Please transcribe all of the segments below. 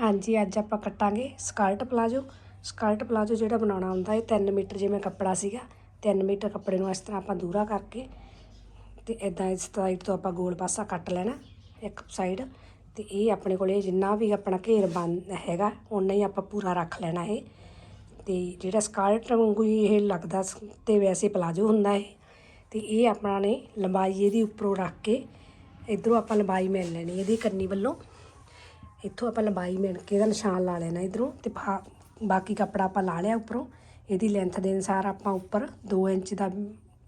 ਹਾਂਜੀ, ਅੱਜ ਆਪਾਂ ਕੱਟਾਂਗੇ ਸਕਰਟ ਪਲਾਜੋ। ਸਕਰਟ ਪਲਾਜੋ ਜਿਹੜਾ ਬਣਾਉਣਾ ਹੁੰਦਾ, ਇਹ 3 ਮੀਟਰ ਜਿਵੇਂ ਕੱਪੜਾ ਸੀਗਾ 3 ਮੀਟਰ ਕੱਪੜੇ ਨੂੰ ਇਸ ਤਰ੍ਹਾਂ ਆਪਾਂ ਦੂਰਾ ਕਰਕੇ ਤੇ ਇਦਾਂ ਇਸ ਸਾਈਡ ਤੋਂ ਆਪਾਂ ਗੋਲ ਪਾਸਾ ਕੱਟ ਲੈਣਾ, ਇੱਕ ਸਾਈਡ। ਤੇ ਇਹ ਆਪਣੇ ਕੋਲੇ ਜਿੰਨਾ ਵੀ ਆਪਣਾ ਘੇਰ ਬਣ ਹੈਗਾ ਉਨਾ ਹੀ ਆਪਾਂ ਪੂਰਾ ਰੱਖ ਲੈਣਾ ਇਹ। ਤੇ ਜਿਹੜਾ ਸਕਰਟ ਵਾਂਗੂ ਹੀ ਇਹ ਲੱਗਦਾ ਸ- ਤੇ ਵੈਸੇ ਪਲਾਜੋ ਹੁੰਦਾ ਹੈ ਤੇ ਇਹ ਆਪਣਾ ਨੇ ਲੰਬਾਈ ਇਹਦੀ ਉੱਪਰੋਂ ਰੱਖ ਕੇ, ਇਧਰੋਂ ਆਪਾਂ ਲੰਬਾਈ ਮਿਲ ਲੈਣੀ ਇਹਦੀ ਕੰਨੀ ਵੱਲੋਂ। ਇੱਥੋਂ ਆਪਾਂ ਲੰਬਾਈ ਮਿਣ ਕੇ ਇਹਦਾ ਨਿਸ਼ਾਨ ਲਾ ਲੈਣਾ ਇਧਰੋਂ ਤੇ ਬਾ- ਬਾਕੀ ਕੱਪੜਾ ਆਪਾਂ ਲਾ ਲਿਆ ਉੱਪਰੋਂ। ਇਹਦੀ ਲੈਂਥ ਦੇ ਅਨੁਸਾਰ ਆਪਾਂ ਉੱਪਰ 2 ਇੰਚ ਦਾ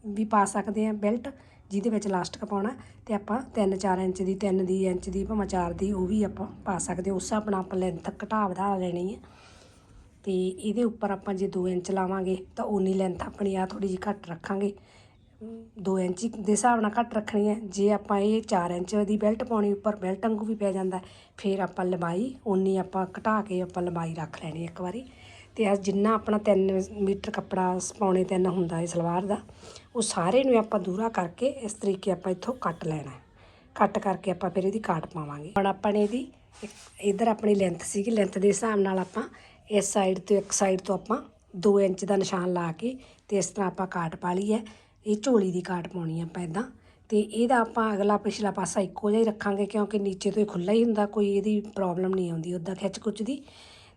ਵੀ ਪਾ ਸਕਦੇ ਹਾਂ ਬੈਲਟ ਜਿਹਦੇ ਵਿੱਚ ਲਾਸਟਿਕ ਪਾਉਣਾ ਤੇ ਆਪਾਂ 3-4 ਇੰਚ ਦੀ 3 ਦੀ ਇੰਚ ਦੀ, ਭਾਵੇਂ 4 ਦੀ, ਉਹ ਵੀ ਆਪਾਂ ਪਾ ਸਕਦੇ ਉਸ ਹਿਸਾਬ ਨਾਲ ਆਪਾਂ ਲੈਂਥ ਘਟਾ ਵਧਾ ਲੈਣੀ ਹੈ। ਤੇ ਇਹਦੇ ਉੱਪਰ ਆਪਾਂ ਜੇ 2 ਇੰਚ ਲਾਵਾਂਗੇ ਤਾਂ ਉਨੀ ਲੈਂਥ ਆਪਣੀ ਆ ਥੋੜੀ ਜਿਹੀ ਘੱਟ ਰੱਖਾਂਗੇ। 2 ਇੰਚ ਦੇ ਹਿਸਾਬ ਨਾਲ ਘੱਟ ਰੱਖਣੀ ਹੈ। ਜੇ ਆਪਾਂ ਇਹ 4 ਇੰਚ ਦੀ ਬੈਲਟ ਪਾਉਣੀ, ਉੱਪਰ ਬੈਲਟ ਵਾਂਗੂ ਵੀ ਪੈ ਜਾਂਦਾ ਫਿਰ ਆਪਾਂ ਲੰਬਾਈ ਉਨੀ ਆਪਾਂ ਘਟਾ ਕੇ ਆਪਾਂ ਲੰਬਾਈ ਰੱਖ ਲੈਣੀ ਇੱਕ ਵਾਰੀ। ਤੇ ਅੱਜ ਜਿੰਨਾ ਆਪਣਾ 3 ਮੀਟਰ ਕੱਪੜਾ ਪੌਣੇ 3 ਹੁੰਦਾ ਹੈ ਸਲਵਾਰ ਦਾ, ਉਹ ਸਾਰੇ ਨੂੰ ਆਪਾਂ ਦੂਰਾ ਕਰਕੇ ਇਸ ਤਰੀਕੇ ਆਪਾਂ ਇੱਥੋਂ ਕੱਟ ਲੈਣਾ ਕੱਟ ਕਰਕੇ ਆਪਾਂ ਫਿਰ ਇਹਦੀ ਕਾਟ ਪਾਵਾਂਗੇ। ਹੁਣ ਆਪਾਂ ਨੇ ਇਹਦੀ ਇੱਕ- ਇੱਧਰ ਆਪਣੀ ਲੈਂਥ ਸੀਗੀ ਲੈਂਥ ਦੇ ਹਿਸਾਬ ਨਾਲ ਆਪਾਂ ਇਸ ਸਾਈਡ ਤੋਂ ਇੱਕ ਸਾਈਡ ਤੋਂ ਆਪਾਂ 2 ਇੰਚ ਦਾ ਨਿਸ਼ਾਨ ਲਾ ਕੇ ਤੇ ਇਸ ਤਰ੍ਹਾਂ ਆਪਾਂ ਕਾਟ ਪਾ ਲਈ ਹੈ। ਇਹ ਝੋਲੀ ਦੀ ਕਾਟ ਪਾਉਣੀ ਆ ਆਪਾਂ ਇਦਾਂ ਤੇ ਇਹਦਾ ਆਪਾਂ ਅਗਲਾ ਪਿਛਲਾ ਪਾਸਾ ਇੱਕੋ ਜਿਹਾ ਹੀ ਰੱਖਾਂਗੇ ਕਿਉਂਕਿ ਨੀਚੇ ਤੋਂ ਇਹ ਖੁੱਲਾ ਹੀ ਹੁੰਦਾ, ਕੋਈ ਇਹਦੀ ਪ੍ਰੋਬਲਮ ਨਹੀਂ ਆਉਂਦੀ ਉੱਦਾਂ ਖਿੱਚ ਕੁੱਚ ਦੀ।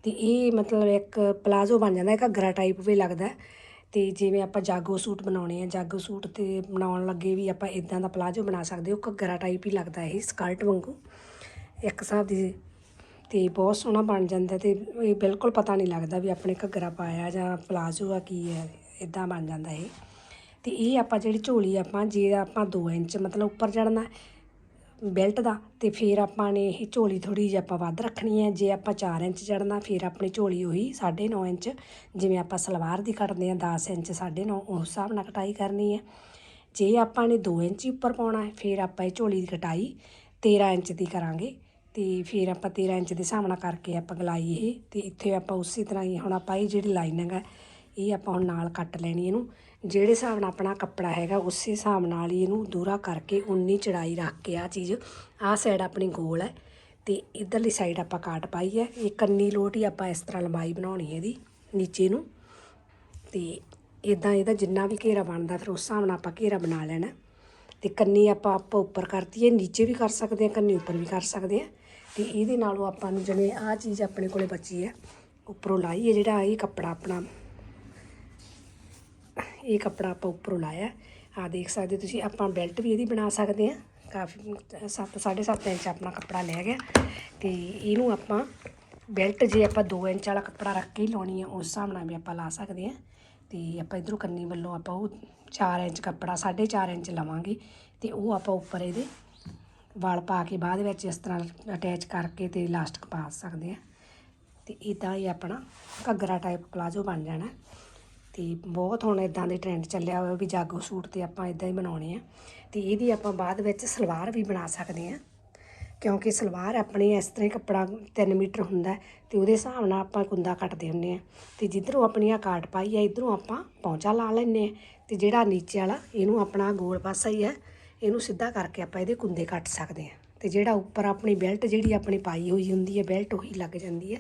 ਤੇ ਇਹ ਮਤਲਬ ਇੱਕ ਪਲਾਜ਼ੋ ਬਣ ਜਾਂਦਾ ਹੈ ਘੱਗਰਾ ਟਾਈਪ ਵੀ ਲੱਗਦਾ। ਹੈ। ਤੇ ਜਿਵੇਂ ਆਪਾਂ ਜਾਗੋ ਸੂਟ ਬਣਾਉਣੇ ਆ, ਜਾਗੋ ਸੂਟ ਤੇ ਬਣਾਉਣ ਲੱਗੇ ਵੀ ਆਪਾਂ ਇਦਾਂ ਦਾ ਪਲਾਜ਼ੋ ਬਣਾ ਸਕਦੇ ਹੋ ਘੱਗਰਾ ਟਾਈਪ ਹੀ ਲੱਗਦਾ ਇਹ ਸਕਰਟ ਵਾਂਗੂ। ਇੱਕ ਹਿਸਾਬ ਦੀ ਤੇ ਬਹੁਤ ਸੋਹਣਾ ਬਣ ਜਾਂਦਾ ਤੇ ਇਹ ਬਿਲਕੁਲ ਪਤਾ ਨਹੀਂ ਲੱਗਦਾ ਵੀ ਆਪਣੇ ਘੱਗਰਾ ਪਾਇਆ ਜਾਂ ਪਲਾਜ਼ੋ ਆ ਕੀ ਹੈ ਇਦਾਂ ਬਣ ਜਾਂਦਾ ਇਹ। ਤੇ ਇਹ ਆਪਾਂ ਜਿਹੜੀ ਝੋਲੀ ਆਪਾਂ ਜੇ ਆਪਾਂ 2 ਇੰਚ ਮਤਲਬ ਉੱਪਰ ਚੜਨਾ ਬੈਲਟ ਦਾ, ਤੇ ਫਿਰ ਆਪਾਂ ਨੇ ਇਹ ਝੋਲੀ ਥੋੜੀ ਜਿਹੀ ਆਪਾਂ ਵੱਧ ਰੱਖਣੀ ਹੈ। ਜੇ ਆਪਾਂ 4 ਇੰਚ ਚੜਨਾ ਫਿਰ ਆਪਣੀ ਝੋਲੀ ਉਹੀ 9.5 ਇੰਚ, ਜਿਵੇਂ ਆਪਾਂ ਸਲਵਾਰ ਦੀ ਕੱਟਦੇ ਆ 10 ਇੰਚ 9.5 ਉਸ ਹਿਸਾਬ ਨਾਲ ਕਟਾਈ ਕਰਨੀ ਹੈ। ਜੇ ਆਪਾਂ ਨੇ 2 ਇੰਚ ਹੀ ਉੱਪਰ ਪਾਉਣਾ ਹੈ, ਫਿਰ ਆਪਾਂ ਇਹ ਝੋਲੀ ਦੀ ਕਟਾਈ 13 ਇੰਚ ਦੀ ਕਰਾਂਗੇ। ਤੇ ਫਿਰ ਆਪਾਂ 13 ਇੰਚ ਦੇ ਹਿਸਾਬ ਨਾਲ ਕਰਕੇ ਆਪਾਂ ਗਲਾਈ ਇਹ, ਤੇ ਇੱਥੇ ਆਪਾਂ ਉਸੇ ਤਰ੍ਹਾਂ ਹੀ ਹੁਣ ਆਪਾਂ ਇਹ ਜਿਹੜੀ ਲਾਈਨਿੰਗ ਹੈ, ਇਹ ਆਪਾਂ ਹੁਣ ਨਾਲ ਕੱਟ ਲੈਣੀ ਇਹਨੂੰ। ਜਿਹੜੇ ਹਿਸਾਬ ਨਾਲ ਆਪਣਾ ਕੱਪੜਾ ਹੈਗਾ, ਉਸੇ ਹਿਸਾਬ ਨਾਲ ਹੀ ਇਹਨੂੰ ਦੂਰਾ ਕਰਕੇ ਉਨੀ ਚੜਾਈ ਰੱਖ ਕੇ ਆ ਚੀਜ਼, ਆਹ ਸਾਈਡ ਆਪਣੀ ਗੋਲ ਹੈ ਤੇ ਇਧਰਲੀ ਸਾਈਡ ਆਪਾਂ ਕਾਟ ਪਾਈ ਹੈ। ਇਹ ਕੰਨੀ ਲੋਟ ਹੀ ਆਪਾਂ ਇਸ ਤਰ੍ਹਾਂ ਲੰਬਾਈ ਬਣਾਉਣੀ ਹੈ ਇਹਦੀ, ਨੀਚੇ ਨੂੰ। ਤੇ ਇਦਾਂ ਇਹਦਾ ਜਿੰਨਾ ਵੀ ਘੇਰਾ ਬਣਦਾ, ਫਿਰ ਉਸ ਹਿਸਾਬ ਨਾਲ ਆਪਾਂ ਘੇਰਾ ਬਣਾ ਲੈਣਾ ਤੇ ਕੰਨੀ ਆਪਾਂ ਆਪਾਂ ਉੱਪਰ ਕਰਤੀ ਹੈ, ਨੀਚੇ ਵੀ ਕਰ ਸਕਦੇ ਹਾਂ, ਕੰਨੀ ਉੱਪਰ ਵੀ ਕਰ ਸਕਦੇ ਹਾਂ। ਤੇ ਇਹਦੇ ਨਾਲੋਂ ਆਪਾਂ ਨੂੰ ਜਿਵੇਂ ਆਹ ਚੀਜ਼ ਆਪਣੇ ਕੋਲੇ ਬਚੀ ਹੈ, ਉੱਪਰੋਂ ਲਾਈ ਹੈ ਜਿਹੜਾ ਇਹ ਕੱਪੜਾ ਆਪਣਾ ਇਹ ਕੱਪੜਾ ਆਪਾਂ ਉੱਪਰੋਂ ਲਾਇਆ। ਆ ਦੇਖ ਸਕਦੇ ਤੁਸੀਂ, ਆਪਾਂ ਬੈਲਟ ਵੀ ਇਹਦੀ ਬਣਾ ਸਕਦੇ ਹਾਂ। ਕਾਫੀ 7 7.5 ਇੰਚ ਆਪਣਾ ਕੱਪੜਾ ਲੈ ਗਿਆ। ਤੇ ਇਹਨੂੰ ਆਪਾਂ ਬੈਲਟ ਜੇ ਆਪਾਂ 2 ਇੰਚ ਵਾਲਾ ਕੱਪੜਾ ਰੱਖ ਕੇ ਹੀ ਲਾਉਣੀ ਆ ਉਸ ਹਿਸਾਬ ਨਾਲ ਵੀ ਆਪਾਂ ਲਾ ਸਕਦੇ ਹਾਂ। ਤੇ ਆਪਾਂ ਇਧਰੋਂ ਕੰਨੀ ਵੱਲੋਂ ਆਪਾਂ ਉਹ 4 ਇੰਚ ਕੱਪੜਾ 4.5 ਇੰਚ ਲਵਾਂਗੇ। ਤੇ ਉਹ ਆਪਾਂ ਉੱਪਰ ਇਹਦੇ ਵਾਲ ਪਾ ਕੇ ਬਾਅਦ ਵਿੱਚ ਇਸ ਤਰ੍ਹਾਂ ਅਟੈਚ ਕਰਕੇ ਤੇ ਇਲਾਸਟਿਕ ਪਾ ਸਕਦੇ ਹਾਂ। ਤੇ ਇਦਾਂ ਹੀ ਆਪਣਾ ਘੱਗਰਾ ਟਾਈਪ ਪਲਾਜ਼ੋ ਬਣ ਜਾਣਾ। ਤੇ ਬਹੁਤ ਹੁਣ ਇਦਾਂ ਦੇ ਟ੍ਰੈਂਡ ਚੱਲਿਆ ਹੋਇਆ ਵੀ ਜਾਗੋ ਸੂਟ ਤੇ ਆਪਾਂ ਇਦਾਂ ਹੀ ਬਣਾਉਣੇ ਆ। ਤੇ ਇਹਦੀ ਆਪਾਂ ਬਾਅਦ ਵਿੱਚ ਸਲਵਾਰ ਵੀ ਬਣਾ ਸਕਦੇ ਆ। ਕਿਉਂਕਿ ਸਲਵਾਰ ਆਪਣੇ ਇਸ ਤਰ੍ਹਾਂ ਹੀ ਕੱਪੜਾ 3 ਮੀਟਰ ਹੁੰਦਾ ਹੈ ਤੇ ਉਹਦੇ ਹਿਸਾਬ ਨਾਲ ਆਪਾਂ ਕੁੰਦਾ ਕੱਟਦੇ ਹੁੰਦੇ ਆ। ਤੇ ਜਿੱਧਰੋਂ ਆਪਣੀ ਆ ਕਾਟ ਪਾਈ ਆ, ਇਧਰੋਂ ਆਪਾਂ ਪੌਂਚਾ ਲਾ ਲੈਨੇ ਆ। ਤੇ ਜਿਹੜਾ ਨੀਚੇ ਵਾਲਾ, ਇਹਨੂੰ ਆਪਣਾ ਗੋਲ ਪਾਸਾ ਹੀ ਹੈ ਇਹਨੂੰ ਸਿੱਧਾ ਕਰਕੇ ਆਪਾਂ ਇਹਦੇ ਕੁੰਦੇ ਕੱਟ ਸਕਦੇ ਆ। ਤੇ ਜਿਹੜਾ ਉੱਪਰ ਆਪਣੀ ਬੈਲਟ ਜਿਹੜੀ ਆਪਣੀ ਪਾਈ ਹੋਈ ਹੁੰਦੀ ਹੈ ਬੈਲਟ ਉਹੀ ਲੱਗ ਜਾਂਦੀ ਹੈ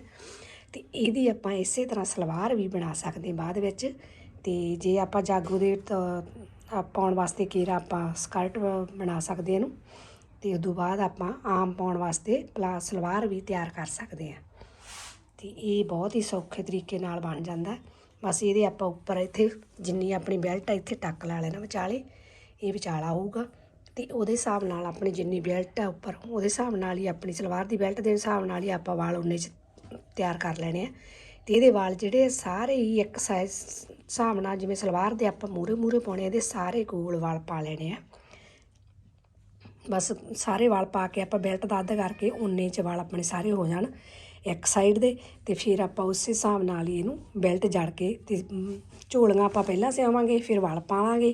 ਤੇ ਇਹਦੀ ਆਪਾਂ ਇਸੇ ਤਰ੍ਹਾਂ ਸਲਵਾਰ ਵੀ ਬਣਾ ਸਕਦੇ ਬਾਅਦ ਵਿੱਚ। ਤੇ ਜੇ ਆਪਾਂ ਜਾਗੋ ਦੇ ਪਾਉਣ ਵਾਸਤੇ ਘੇਰਾ ਆਪਾਂ ਸਕਰਟ ਬਣਾ ਸਕਦੇ ਇਹਨੂੰ, ਤੇ ਉਦੋਂ ਬਾਅਦ ਆਪਾਂ ਆਮ ਪਾਉਣ ਵਾਸਤੇ ਪਲਾ, ਸਲਵਾਰ ਵੀ ਤਿਆਰ ਕਰ ਸਕਦੇ ਹਾਂ। ਤੇ ਇਹ ਬਹੁਤ ਹੀ ਸੌਖੇ ਤਰੀਕੇ ਨਾਲ ਬਣ ਜਾਂਦਾ। ਬਸ ਇਹਦੇ ਆਪਾਂ ਉੱਪਰ ਇੱਥੇ ਜਿੰਨੀ ਆਪਣੀ ਬੈਲਟ ਹੈ ਇੱਥੇ ਟੱਕ ਲਾ ਲੈਣਾ ਵਿਚਾਲੇ, ਇਹ ਵਿਚਾਲਾ ਹੋਊਗਾ। ਤੇ ਉਹਦੇ ਹਿਸਾਬ ਨਾਲ ਆਪਣੀ ਜਿੰਨੀ ਬੈਲਟ ਹੈ ਉੱਪਰ, ਉਹਦੇ ਹਿਸਾਬ ਨਾਲ ਹੀ ਆਪਣੀ ਸਲਵਾਰ ਦੀ ਬੈਲਟ ਦੇ ਹਿਸਾਬ ਨਾਲ ਹੀ ਆਪਾਂ ਵਾਲ ਉਨੇ ਚ ਤਿਆਰ ਕਰ ਲੈਣੇ ਆ। ਤੇ ਇਹਦੇ ਵਾਲ ਜਿਹੜੇ ਸਾਰੇ ਹੀ ਇੱਕ ਸਾਈਜ਼ ਹਿਸਾਬ ਨਾਲ ਜਿਵੇਂ ਸਲਵਾਰ ਦੇ ਆਪਾਂ ਮੂਰੇ ਮੂਰੇ ਪਾਉਣੇ ਇਹਦੇ ਸਾਰੇ ਗੋਲ ਵਾਲ ਪਾ ਲੈਣੇ ਆ। ਬਸ ਸਾਰੇ ਵਾਲ ਪਾ ਕੇ ਆਪਾਂ ਬੈਲਟ ਦਾ ਅੱਧ ਕਰਕੇ ਉਨੇ ਚ ਵਾਲ ਆਪਣੇ ਸਾਰੇ ਹੋ ਜਾਣ ਇੱਕ ਸਾਈਡ ਦੇ ਤੇ ਫਿਰ ਆਪਾਂ ਉਸੇ ਹਿਸਾਬ ਨਾਲ ਹੀ ਇਹਨੂੰ ਬੈਲਟ ਜੜ ਕੇ ਤੇ ਮ, ਝੋਲੀਆਂ ਆਪਾਂ ਪਹਿਲਾਂ ਸਿਆਵਾਂਗੇ ਫਿਰ ਵਾਲ ਪਾਵਾਂਗੇ।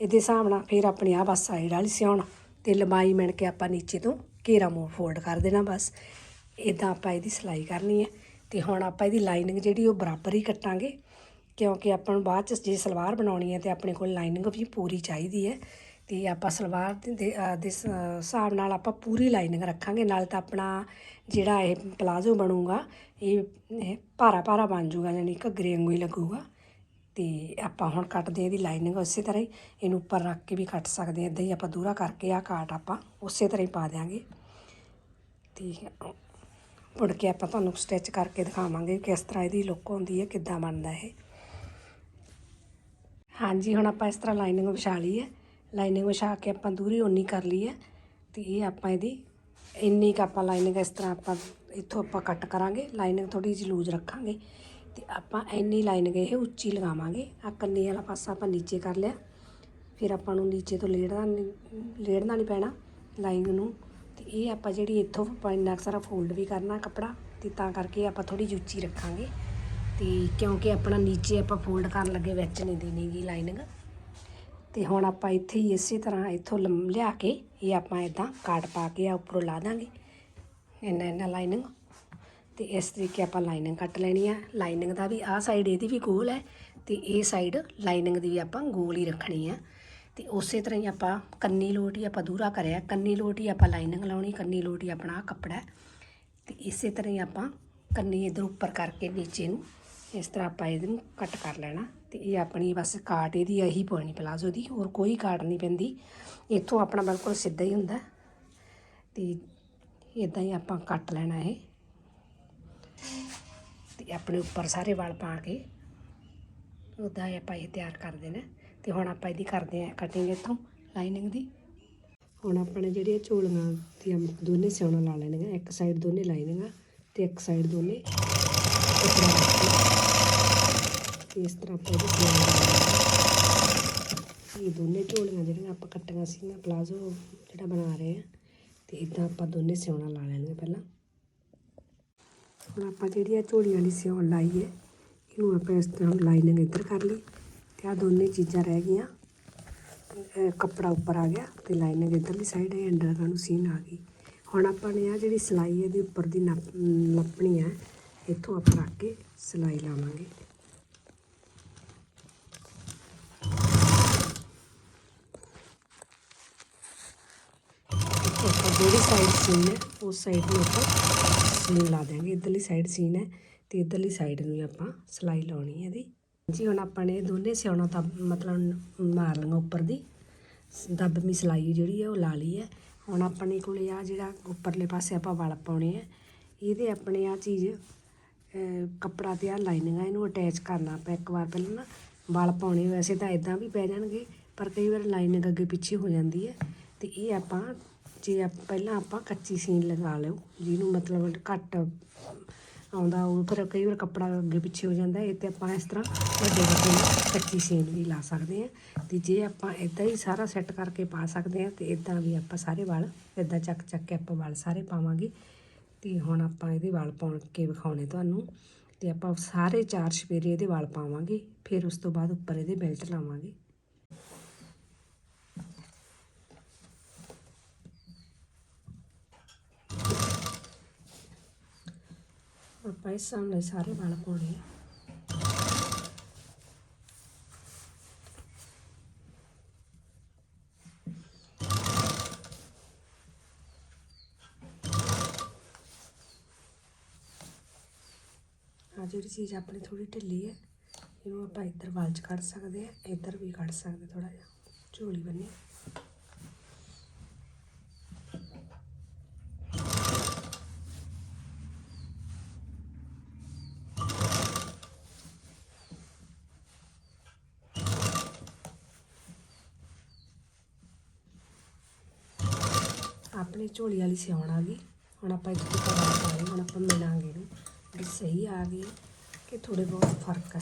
ਇਹਦੇ ਹਿਸਾਬ ਨਾਲ ਫਿਰ ਆਪਣੀ ਆ ਬਸ ਸਾਈਡ ਵਾਲੀ ਸਿਉਣ ਤੇ ਲੰਬਾਈ ਮਿਣ ਕੇ ਆਪਾਂ ਨੀਚੇ ਤੋਂ ਘੇਰਾ ਮੋੜ ਫੋਲਡ ਕਰ ਦੇਣਾ ਬਸ। ਇਦਾਂ ਆਪਾਂ ਇਹਦੀ ਸਿਲਾਈ ਕਰਨੀ ਹੈ ਤੇ ਹੁਣ ਆਪਾਂ ਇਹਦੀ ਲਾਈਨਿੰਗ ਜਿਹੜੀ ਉਹ ਬਰਾਬਰ ਹੀ ਕੱਟਾਂਗੇ, ਕਿਉਂਕਿ ਆਪਾਂ ਨੂੰ ਬਾਅਦ ਚ ਜੇ ਸਲਵਾਰ ਬਣਾਉਣੀ ਹੈ ਤੇ ਆਪਣੇ ਕੋਲ ਲਾਈਨਿੰਗ ਵੀ ਪੂਰੀ ਚਾਹੀਦੀ ਹੈ ਤੇ ਆਪਾਂ ਸਲਵਾਰ ਦੇ- ਹਿਸਾਬ ਨਾਲ ਆਪਾਂ ਪੂਰੀ ਲਾਈਨਿੰਗ ਰੱਖਾਂਗੇ, ਨਾਲ ਤਾਂ ਆਪਣਾ ਜਿਹੜਾ ਇਹ ਪਲਾਜ਼ੋ ਬਣੂਗਾ, ਇਹ ਇਹ ਭਾਰਾ ਭਾਰਾ ਬਣ ਜਾਊਗਾ ਯਾਨੀ ਘੱਗਰੇ ਵਾਂਗੂ ਹੀ ਲੱਗੂਗਾ ਤੇ ਆਪਾਂ ਹੁਣ ਕੱਟਦੇ ਹਾਂ ਇਹਦੀ ਲਾਈਨਿੰਗ ਉਸੇ ਤਰ੍ਹਾਂ ਹੀ, ਇਹਨੂੰ ਉੱਪਰ ਰੱਖ ਕੇ ਵੀ ਕੱਟ ਸਕਦੇ ਹਾਂ ਇਦਾਂ ਹੀ ਆਪਾਂ ਦੂਰਾ ਕਰਕੇ ਆ ਕਾਟ ਆਪਾਂ ਉਸੇ ਤਰ੍ਹਾਂ ਹੀ ਪਾ ਦਿਆਂਗੇ। ਤੇ ਮੁੜ ਕੇ ਆਪਾਂ ਤੁਹਾਨੂੰ ਸਟਿਚ ਕਰਕੇ ਦਿਖਾਵਾਂਗੇ ਕਿਸ ਤਰ੍ਹਾਂ ਇਹਦੀ ਲੁੱਕ ਹੁੰਦੀ ਹੈ, ਕਿੱਦਾਂ ਬਣਦਾ ਇਹ। ਹਾਂਜੀ, ਹੁਣ ਆਪਾਂ ਇਸ ਤਰ੍ਹਾਂ ਲਾਈਨਿੰਗ ਵਿਛਾ ਲਈ ਹੈ। ਲਾਈਨਿੰਗ ਵਿਛਾ ਕੇ ਆਪਾਂ ਦੂਰੀ ਓਨੀ ਕਰ ਲਈ ਹੈ ਤੇ ਇਹ ਆਪਾਂ ਇਹਦੀ ਇੰਨੀ ਕੁ ਆਪਾਂ ਲਾਈਨਿੰਗ ਇਸ ਤਰ੍ਹਾਂ ਆਪਾਂ ਇੱਥੋਂ ਆਪਾਂ ਕੱਟ ਕਰਾਂਗੇ। ਲਾਈਨਿੰਗ ਥੋੜੀ ਜਿਹੀ ਲੂਜ਼ ਰੱਖਾਂਗੇ ਤੇ ਆਪਾਂ ਇੰਨੀ ਲਾਈਨਿੰਗ ਇਹ ਉੱਚੀ ਲਗਾਵਾਂਗੇ। ਆ ਕੰਨੀ ਵਾਲਾ ਪਾਸਾ ਆਪਾਂ ਨੀਚੇ ਕਰ ਲਿਆ। ਫਿਰ ਆਪਾਂ ਨੂੰ ਨੀਚੇ ਤੋਂ ਲੇੜਨਾ ਨਹੀਂ ਲੇੜਨਾ ਨਹੀਂ ਪੈਣਾ। ਲਾਈਨਿੰਗ ਨੂੰ ਤੇ ਇਹ ਆਪਾਂ ਜਿਹੜੀ ਇੱਥੋਂ ਆਪਾਂ ਇੰਨਾ ਕੁ ਸਾਰਾ ਫੋਲਡ ਵੀ ਕਰਨਾ ਕੱਪੜਾ ਤੇ ਤਾਂ ਕਰਕੇ ਆਪਾਂ ਥੋੜੀ ਜਿਹੀ ਰੱਖਾਂਗੇ। ਤੇ ਕਿਉਂਕਿ ਆਪਣਾ ਨੀਚੇ ਆਪਾਂ ਫੋਲਡ ਕਰਨ ਲੱਗੇ ਵਿੱਚ ਨਹੀਂ ਦੇਣੀਗੀ ਲਾਈਨਿੰਗ ਤੇ ਹੁਣ ਆਪਾਂ ਇੱਥੇ ਹੀ ਇਸੇ ਤਰ੍ਹਾਂ ਇੱਥੋਂ ਲੰਮ ਲਿਆ ਕੇ ਇਹ ਆਪਾਂ ਇਦਾਂ ਕਾਟ ਪਾ ਕੇ ਆ ਉੱਪਰੋਂ ਲਾ ਦਾਂਗੇ ਇੰਨਾ ਇੰਨਾ ਲਾਈਨਿੰਗ ਤੇ ਇਸ ਤਰੀਕੇ ਆਪਾਂ ਲਾਈਨਿੰਗ ਕੱਟ ਲੈਣੀ ਆ। ਲਾਈਨਿੰਗ ਦਾ ਵੀ ਆਹ ਸਾਈਡ ਇਹਦੀ ਵੀ ਗੋਲ ਹੈ ਤੇ ਇਹ ਸਾਈਡ ਲਾਈਨਿੰਗ ਦੀ ਵੀ ਆਪਾਂ ਗੋਲ ਹੀ ਰੱਖਣੀ ਆ। ਤੇ ਉਸੇ ਤਰ੍ਹਾਂ ਹੀ ਆਪਾਂ ਕੰਨੀ ਲੋਟ ਹੀ ਆਪਾਂ ਦੂਰਾ ਕਰਿਆ। ਕੰਨੀ ਲੋਟ ਹੀ ਆਪਾਂ ਲਾਈਨਿੰਗ ਲਾਉਣੀ, ਕੰਨੀ ਲੋਟ ਹੀ ਆਪਣਾ ਕੱਪੜਾ ਹੈ। ਤੇ ਇਸੇ ਤਰ੍ਹਾਂ ਹੀ ਆਪਾਂ ਕੰਨੀ ਇਧਰ ਉੱਪਰ ਕਰਕੇ ਨੀਚੇ ਨੂੰ ਇਸ ਤਰ੍ਹਾਂ ਆਪਾਂ ਇਹਨੂੰ ਕੱਟ ਕਰ ਲੈਣਾ। ਤੇ ਇਹ ਆਪਣੀ ਬਸ ਕਾਟ ਇਹਦੀ ਇਹੀ ਪਾਉਣੀ ਪਲਾਜ਼ੋ ਦੀ, ਹੋਰ ਕੋਈ ਕਾਟ ਨਹੀਂ ਪੈਂਦੀ। ਇੱਥੋਂ ਆਪਣਾ ਬਿਲਕੁਲ ਸਿੱਧਾ ਹੀ ਹੁੰਦਾ। ਤੇ ਇਦਾਂ ਹੀ ਆਪਾਂ ਕੱਟ ਲੈਣਾ ਇਹ। ਤੇ ਆਪਣੇ ਉੱਪਰ ਸਾਰੇ ਵਾਲ ਪਾ ਕੇ ਉੱਦਾਂ ਹੀ ਆਪਾਂ ਇਹ ਤਿਆਰ ਕਰ ਦੇਣਾ। ਤੇ ਹੁਣ ਆਪਾਂ ਇਹਦੀ ਕਰਦੇ ਹਾਂ ਕਟਿੰਗ ਇੱਥੋਂ ਲਾਈਨਿੰਗ ਦੀ। ਹੁਣ ਆਪਣੇ ਜਿਹੜੀਆਂ ਝੋਲੀਆਂ ਦੀਆਂ ਦੋਨੇ ਸਿਉਣਾ ਲਾ ਲੈਣੀਆਂ, ਇੱਕ ਸਾਈਡ ਦੋਨੇ ਲਾਈਨਿੰਗਾਂ ਤੇ ਇੱਕ ਸਾਈਡ ਦੋਨੇ ਇਸ ਤਰ੍ਹਾਂ ਆਪਾਂ ਇਹਦੀ ਇਹ ਦੋਨੇ ਝੋਲੀਆਂ ਜਿਹੜੀਆਂ ਆਪਾਂ ਕੱਟੀਆਂ ਸੀਗੀਆਂ ਪਲਾਜ਼ੋ ਜਿਹੜਾ ਬਣਾ ਰਹੇ ਆ, ਤੇ ਇਦਾਂ ਆਪਾਂ ਦੋਨੇ ਸਿਉਣਾ ਲਾ ਲੈਣੀਆਂ ਪਹਿਲਾਂ। ਹੁਣ ਆਪਾਂ ਜਿਹੜੀ ਆ ਝੋਲੀਆਂ ਦੀ ਸਿਉਣ ਲਾਈ ਹੈ, ਇਹਨੂੰ ਆਪਾਂ ਇਸ ਤਰ੍ਹਾਂ ਲਾਈਨਿੰਗ ਇੱਧਰ ਕਰ ਲਈ। ਆ ਦੋਨੇ ਚੀਜ਼ਾਂ ਰਹਿ ਗਈਆਂ। ਕੱਪੜਾ ਉੱਪਰ ਆ ਗਿਆ ਤੇ ਲਾਈਨਿੰਗ ਇੱਧਰਲੀ ਸਾਈਡ ਹੈ ਅੰਡਰ ਨੂੰ ਸੀਨ ਆ ਗਈ। ਹੁਣ ਆਪਾਂ ਨੇ ਆ ਜਿਹੜੀ ਸਿਲਾਈ ਇਹਦੇ ਉੱਪਰ ਦੀ ਨੱਪ, ਨੱਪਣੀ ਹੈ, ਇੱਥੋਂ ਆਪਾਂ ਰੱਖ ਕੇ ਸਿਲਾਈ ਲਾਵਾਂਗੇ। ਆਪਾਂ ਜਿਹੜੀ ਸਾਈਡ ਸੀਨ ਹੈ, ਉਸ ਸਾਈਡ ਨੂੰ ਆਪਾਂ ਸੀਨ ਲਾ ਦਿਆਂਗੇ। ਇੱਧਰਲੀ ਸਾਈਡ ਸੀਨ ਹੈ ਤੇ ਇੱਧਰਲੀ ਸਾਈਡ ਨੂੰ ਆਪਾਂ ਸਿਲਾਈ ਲਾਉਣੀ ਹੈ ਇਹਦੀ। ਜੀ, ਹੁਣ ਆਪਾਂ ਨੇ ਦੋਨੇ ਸਿਉਣਾ ਤਾਂ ਮਤਲਬ ਮਾਰ ਲਈਆਂ ਉੱਪਰ ਦੀ। ਦੱਬਵੀਂ ਸਿਲਾਈ ਜਿਹੜੀ ਹੈ ਉਹ ਲਾ ਲਈ ਹੈ ਹੁਣ ਆਪਣੇ ਕੋਲੇ ਆ ਜਿਹੜਾ ਉੱਪਰਲੇ ਪਾਸੇ ਆਪਾਂ ਵਲ ਪਾਉਣੇ ਆ। ਇਹਦੇ ਆਪਣੇ ਆ ਚੀਜ਼ ਕੱਪੜਾ ਤੇ ਆ ਲਾਈਨਿੰਗ ਆ ਇਹਨੂੰ ਅਟੈਚ ਕਰਨਾ ਆਪਾਂ ਇੱਕ ਵਾਰ ਪਹਿਲਾਂ ਨਾ। ਵਲ ਪਾਉਣੇ ਵੈਸੇ ਤਾਂ ਇਦਾਂ ਵੀ ਪੈ ਜਾਣਗੇ, ਪਰ ਕਈ ਵਾਰ ਲਾਈਨਿੰਗ ਅੱਗੇ ਪਿੱਛੇ ਹੋ ਜਾਂਦੀ ਹੈ ਤੇ ਇਹ ਆਪਾਂ, ਜੇ ਪਹਿਲਾਂ ਆਪਾਂ ਕੱਚੀ ਸੀਨ ਲਗਾ ਲਿਓ, ਜਿਹਨੂੰ ਮਤਲਬ ਘੱਟ ਆਉਂਦਾ, ਉਹ ਫਿਰ ਕਈ ਵਾਰ ਕੱਪੜਾ ਅੱਗੇ ਪਿੱਛੇ ਹੋ ਜਾਂਦਾ ਇਹ ਤੇ ਆਪਾਂ ਇਸ ਤਰ੍ਹਾਂ ਵੱਡੇ ਵੱਡੇ ਨਾਲ ਕੱਚੀ ਸੀਨ ਵੀ ਲਾ ਸਕਦੇ ਹਾਂ ਤੇ ਜੇ ਆਪਾਂ ਇਦਾਂ ਹੀ ਸਾਰਾ ਸੈੱਟ ਕਰਕੇ ਪਾ ਸਕਦੇ ਹਾਂ ਤੇ ਇਦਾਂ ਵੀ ਆਪਾਂ ਸਾਰੇ ਵਾਲ ਇਦਾਂ ਚੱਕ ਚੱਕ ਕੇ ਆਪਾਂ ਵਾਲ ਸਾਰੇ ਪਾਵਾਂਗੇ ਤੇ ਹੁਣ ਆਪਾਂ ਇਹਦੇ ਵਾਲ ਪਾਉਣ ਕੇ ਵਿਖਾਉਣੇ ਤੁਹਾਨੂੰ ਤੇ ਆਪਾਂ ਸਾਰੇ ਚਾਰ ਛਪੇਰੇ ਇਹਦੇ ਵਾਲ ਪਾਵਾਂਗੇ, ਫਿਰ ਉਸ ਤੋਂ ਬਾਅਦ ਉੱਪਰ ਇਹਦੇ ਬੈਲਟ ਲਾਵਾਂਗੇ। ਆਪਾਂ ਇਸ ਸਾਹਮਣੇ ਸਾਰੇ ਵਾਲ ਪਾਉਣੇ ਆ ਆ ਜਿਹੜੀ ਚੀਜ਼ ਆਪਣੀ ਥੋੜੀ ਢਿੱਲੀ ਹੈ ਇਹਨੂੰ ਆਪਾਂ ਇੱਧਰ ਵਾਲ ਚ ਕੱਢ ਸਕਦੇ ਆ ਇੱਧਰ ਵੀ ਕੱਢ ਸਕਦੇ ਥੋੜਾ ਜਿਹਾ ਝੋਲੀ ਬੰਨੀ ਆਪਣੀ ਝੋਲੀ ਵਾਲੀ ਸਿਉਣ ਆ ਗਈ। ਹੁਣ ਆਪਾਂ ਇੱਕ ਟੁਕੜਾ ਵਾਲ ਹੁਣ ਆਪਾਂ ਮਿਲਾਂਗੇ ਇਹਨੂੰ। ਵੀ ਸਹੀ ਆ ਗਈ ਕਿ ਥੋੜੇ ਬਹੁਤ ਫ਼ਰਕ ਹੈ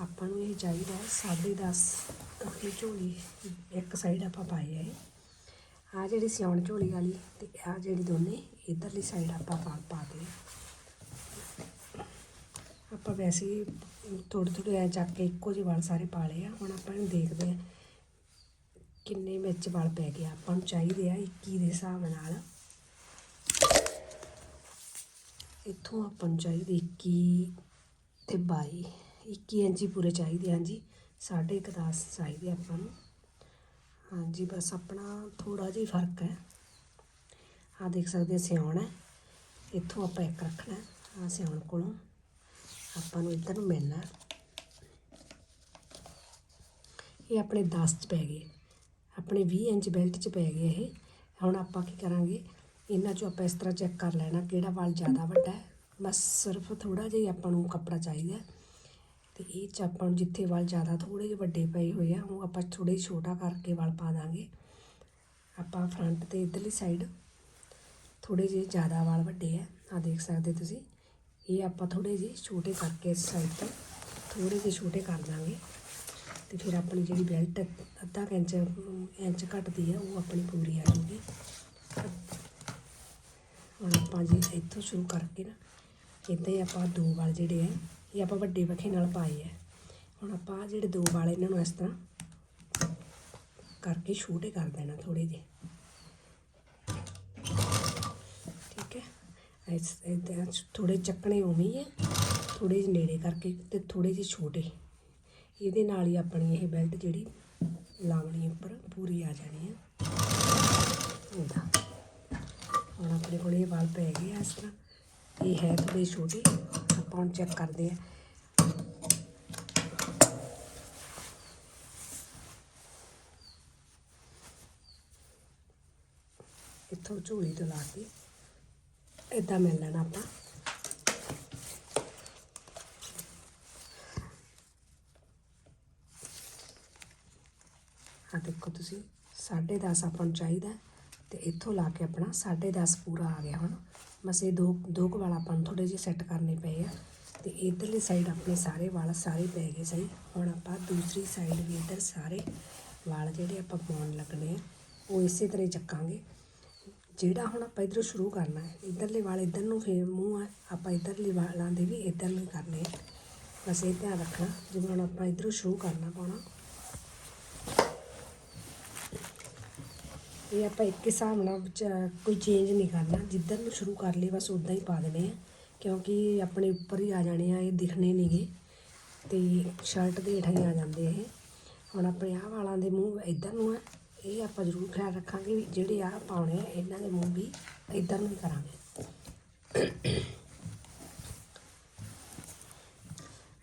ਆਪਾਂ ਨੂੰ ਇਹ ਚਾਹੀਦਾ ਹੈ ਸਾਢੇ ਦਸ ਆਪਣੀ ਝੋਲੀ, ਇੱਕ ਸਾਈਡ ਆਪਾਂ ਪਾਈ ਹੈ ਆ ਜਿਹੜੀ ਸਿਉਣ ਝੋਲੀ ਵਾਲੀ ਤੇ ਆ ਜਿਹੜੀ ਦੋਨੇ, ਇਧਰਲੀ ਸਾਈਡ ਆਪਾਂ ਪਾ ਪਾ ਦੇ ਆਪਾਂ ਵੈਸੇ ਹੀ ਥੋੜੇ ਥੋੜੇ ਐ ਚੱਕ ਕੇ ਇੱਕੋ ਜਿਹੇ ਵਾਲ ਸਾਰੇ ਪਾ ਲਏ ਆ। ਹੁਣ ਆਪਾਂ ਇਹਨੂੰ ਦੇਖਦੇ ਆ ਕਿੰਨੇ ਵਿੱਚ ਵਾਲ ਪੈ ਗਏ ਆਪਾਂ ਨੂੰ ਚਾਹੀਦੇ ਆ 21 ਦੇ ਹਿਸਾਬ ਨਾਲ। ਇੱਥੋਂ ਆਪਾਂ ਨੂੰ ਚਾਹੀਦੇ 21 ਤੇ 22 21 ਇੰਚੀ ਪੂਰੇ ਚਾਹੀਦੇ ਹਾਂ ਜੀ, ਸਾਢੇ ਕੁ ਦਸ ਚਾਹੀਦੇ ਆਪਾਂ ਨੂੰ। ਹਾਂਜੀ, ਬਸ ਆਪਣਾ ਥੋੜਾ ਜਿਹਾ ਫ਼ਰਕ ਹੈ। ਆ ਦੇਖ ਸਕਦੇ ਹੋ ਹੈ। ਇੱਥੋਂ ਆਪਾਂ ਇੱਕ ਰੱਖਣਾ ਆ ਸਿਆਉਣ ਕੋਲੋਂ। ਆਪਾਂ ਨੂੰ ਇੱਧਰ ਨੂੰ ਮਿਲਣਾ ਇਹ ਆਪਣੇ 10 ਚ ਪੈ ਗਏ। ਆਪਣੇ 20 ਇੰਚ ਬੈਲਟ ਚ ਪੈ ਗਏ ਇਹ। ਹੁਣ ਆਪਾਂ ਕੀ ਕਰਾਂਗੇ? ਇਹਨਾਂ ਚੋਂ ਆਪਾਂ ਇਸ ਤਰ੍ਹਾਂ ਚੈੱਕ ਕਰ ਲੈਣਾ ਕਿਹੜਾ ਵਾਲ ਜ਼ਿਆਦਾ ਵੱਡਾ ਹੈ। ਬਸ ਸਿਰਫ ਥੋੜਾ ਜਿਹਾ ਆਪਾਂ ਨੂੰ ਕੱਪੜਾ ਚਾਹੀਦਾ ਹੈ। ਤੇ ਇਹ ਚ ਆਪਾਂ ਨੂੰ ਜਿੱਥੇ ਵਾਲ ਜ਼ਿਆਦਾ ਥੋੜੇ ਜਿਹੇ ਵੱਡੇ ਪਏ ਹੋਏ ਆ, ਉਹ ਆਪਾਂ ਥੋੜੇ ਛੋਟਾ ਕਰਕੇ ਵਾਲ ਪਾ ਦਾਂਗੇ। ਆਪਾਂ ਫਰੰਟ ਤੇ ਇਧਰਲੀ ਸਾਈਡ ਥੋੜੇ ਜਿਹੇ ਜ਼ਿਆਦਾ ਵਾਲ ਵੱਡੇ ਆ। ਆ ਦੇਖ ਸਕਦੇ ਤੁਸੀਂ। ਇਹ ਆਪਾਂ ਥੋੜੇ ਜਿਹੇ ਛੋਟੇ ਕਰਕੇ ਇਸ ਸਾਈਡ ਤੋਂ ਥੋੜੇ ਜਿਹੇ ਛੋਟੇ ਕਰ ਦਾਂਗੇ। ਤੇ ਫਿਰ ਆਪਣੀ ਜਿਹੜੀ ਬੈਲਟ ਅੱਧਾ ਕੁ ਇੰਚ ਇੰਚ ਘਟਦੀ ਆ ਉਹ ਆਪਣੀ ਪੂਰੀ ਆ ਜਾਊਗੀ। ਹੁਣ ਆਪਾਂ ਜੀ ਇੱਥੋਂ ਸ਼ੁਰੂ ਕਰਕੇ ਨਾ, ਇੱਦਾਂ ਹੀ ਆਪਾਂ ਦੋ ਵਾਲ ਜਿਹੜੇ ਆ ਇਹ ਆਪਾਂ ਵੱਡੇ ਵਖੇ ਨਾਲ ਪਾਏ ਆ ਹੁਣ ਆਪਾਂ ਆਹ ਜਿਹੜੇ ਦੋ ਵਾਲ ਇਹਨਾਂ ਨੂੰ ਇਸ ਤਰ੍ਹਾਂ ਕਰਕੇ ਛੋਟੇ ਕਰ ਦੇਣਾ ਥੋੜੇ ਜਿਹੇ। ਠੀਕ ਹੈ? ਇਸ ਇਦਾਂ ਥੋੜੇ ਚੱਕਣੇ ਉਵੇਂ ਹੀ ਹੈ ਥੋੜੇ ਜਿਹੇ ਨੇੜੇ ਕਰਕੇ ਤੇ ਥੋੜੇ ਜਿਹੇ ਛੋਟੇ। ਇਹਦੇ ਨਾਲ ਹੀ ਆਪਣੀ ਇਹ ਬੈਲਟ ਜਿਹੜੀ ਲਾਵਣੀ ਉੱਪਰ ਪੂਰੀ ਆ ਜਾਣੀ ਹੈ ਉਹਦਾ ਹੁਣ ਆਪਣੇ ਕੋਲ ਇਹ ਵਾਲ ਪੈ ਗਏ ਆ ਇਸ ਤਰ੍ਹਾਂ। ਇਹ ਹੈ ਥੋੜੇ ਛੋਟੇ। ਆਪਾਂ ਹੁਣ ਚੈੱਕ ਕਰਦੇ ਆ। ਇੱਥੋਂ ਝੋਲੀ ਤੋਂ ਲਾ ਕੇ ਇਦਾਂ ਮਿਲ ਲੈਣਾ ਆਪਾਂ। ਦੇਖੋ ਤੁਸੀਂ 10.5 ਆਪਾਂ ਨੂੰ ਚਾਹੀਦਾ ਹੈ ਤੇ ਇੱਥੋਂ ਲਾ ਕੇ ਆਪਣਾ 10.5 ਪੂਰਾ ਆ ਗਿਆ ਹੁਣ। ਬਸ ਇਹ ਦੋ ਦੋ ਕੁ ਵਾਲ ਆਪਾਂ ਨੂੰ ਥੋੜੇ ਜਿਹੇ ਸੈੱਟ ਕਰਨੇ ਪਏ ਆ ਤੇ ਇਧਰਲੀ ਸਾਈਡ ਆਪਣੇ ਸਾਰੇ ਵਾਲ ਸਾਰੇ ਪੈ ਗਏ ਸਹੀ। ਹੁਣ ਆਪਾਂ ਦੂਸਰੀ ਸਾਈਡ ਵੀ ਇਧਰ ਸਾਰੇ ਵਾਲ ਜਿਹੜੇ ਆਪਾਂ ਪਾਉਣ ਲੱਗਣੇ ਆ, ਉਹ ਇਸੇ ਤਰ੍ਹਾਂ ਹੀ ਚੱਕਾਂਗੇ। ਜਿਹੜਾ ਹੁਣ ਆਪਾਂ ਇਧਰੋਂ ਸ਼ੁਰੂ ਕਰਨਾ ਹੈ, ਇਧਰਲੇ ਵਾਲ ਇਧਰ ਨੂੰ ਫੇਰ ਮੂੰਹ ਆ, ਆਪਾਂ ਇਧਰਲੇ ਵਾਲਾਂ ਦੇ ਵੀ ਇਧਰ ਨੂੰ ਕਰਨੇ ਬਸ ਇਹ ਧਿਆਨ ਰੱਖਣਾ, ਜਿਵੇਂ ਹੁਣ ਆਪਾਂ ਇਧਰੋਂ ਸ਼ੁਰੂ ਕਰਨਾ ਪਾਉਣਾ ਇਹ ਆਪਾਂ ਇੱਕ ਹਿਸਾਬ ਨਾਲ ਵਿੱਚ ਕੋਈ ਚੇਂਜ ਨਹੀਂ ਕਰਨਾ। ਜਿੱਧਰ ਨੂੰ ਸ਼ੁਰੂ ਕਰ ਲਈ, ਬਸ ਉਦਾਂ ਹੀ ਪਾ ਦੇਣੇ ਆ। ਕਿਉਂਕਿ ਆਪਣੇ ਉੱਪਰ ਹੀ ਆ ਜਾਣੇ ਆ, ਇਹ ਦਿਖਣੇ ਨਹੀਂਗੇ ਤੇ ਸ਼ਰਟ ਦੇ ਹੇਠਾਂ ਹੀ ਆ ਜਾਂਦੇ ਇਹ। ਹੁਣ ਆਪਣੇ ਆਹ ਵਾਲਾਂ ਦੇ ਮੂੰਹ ਇੱਧਰ ਨੂੰ ਆ। ਇਹ ਆਪਾਂ ਜ਼ਰੂਰ ਖਿਆਲ ਰੱਖਾਂਗੇ ਵੀ ਜਿਹੜੇ ਆਹ ਪਾਉਣੇ ਆ, ਇਹਨਾਂ ਦੇ ਮੂੰਹ ਵੀ ਇੱਧਰ ਨੂੰ ਹੀ ਕਰਾਂਗੇ।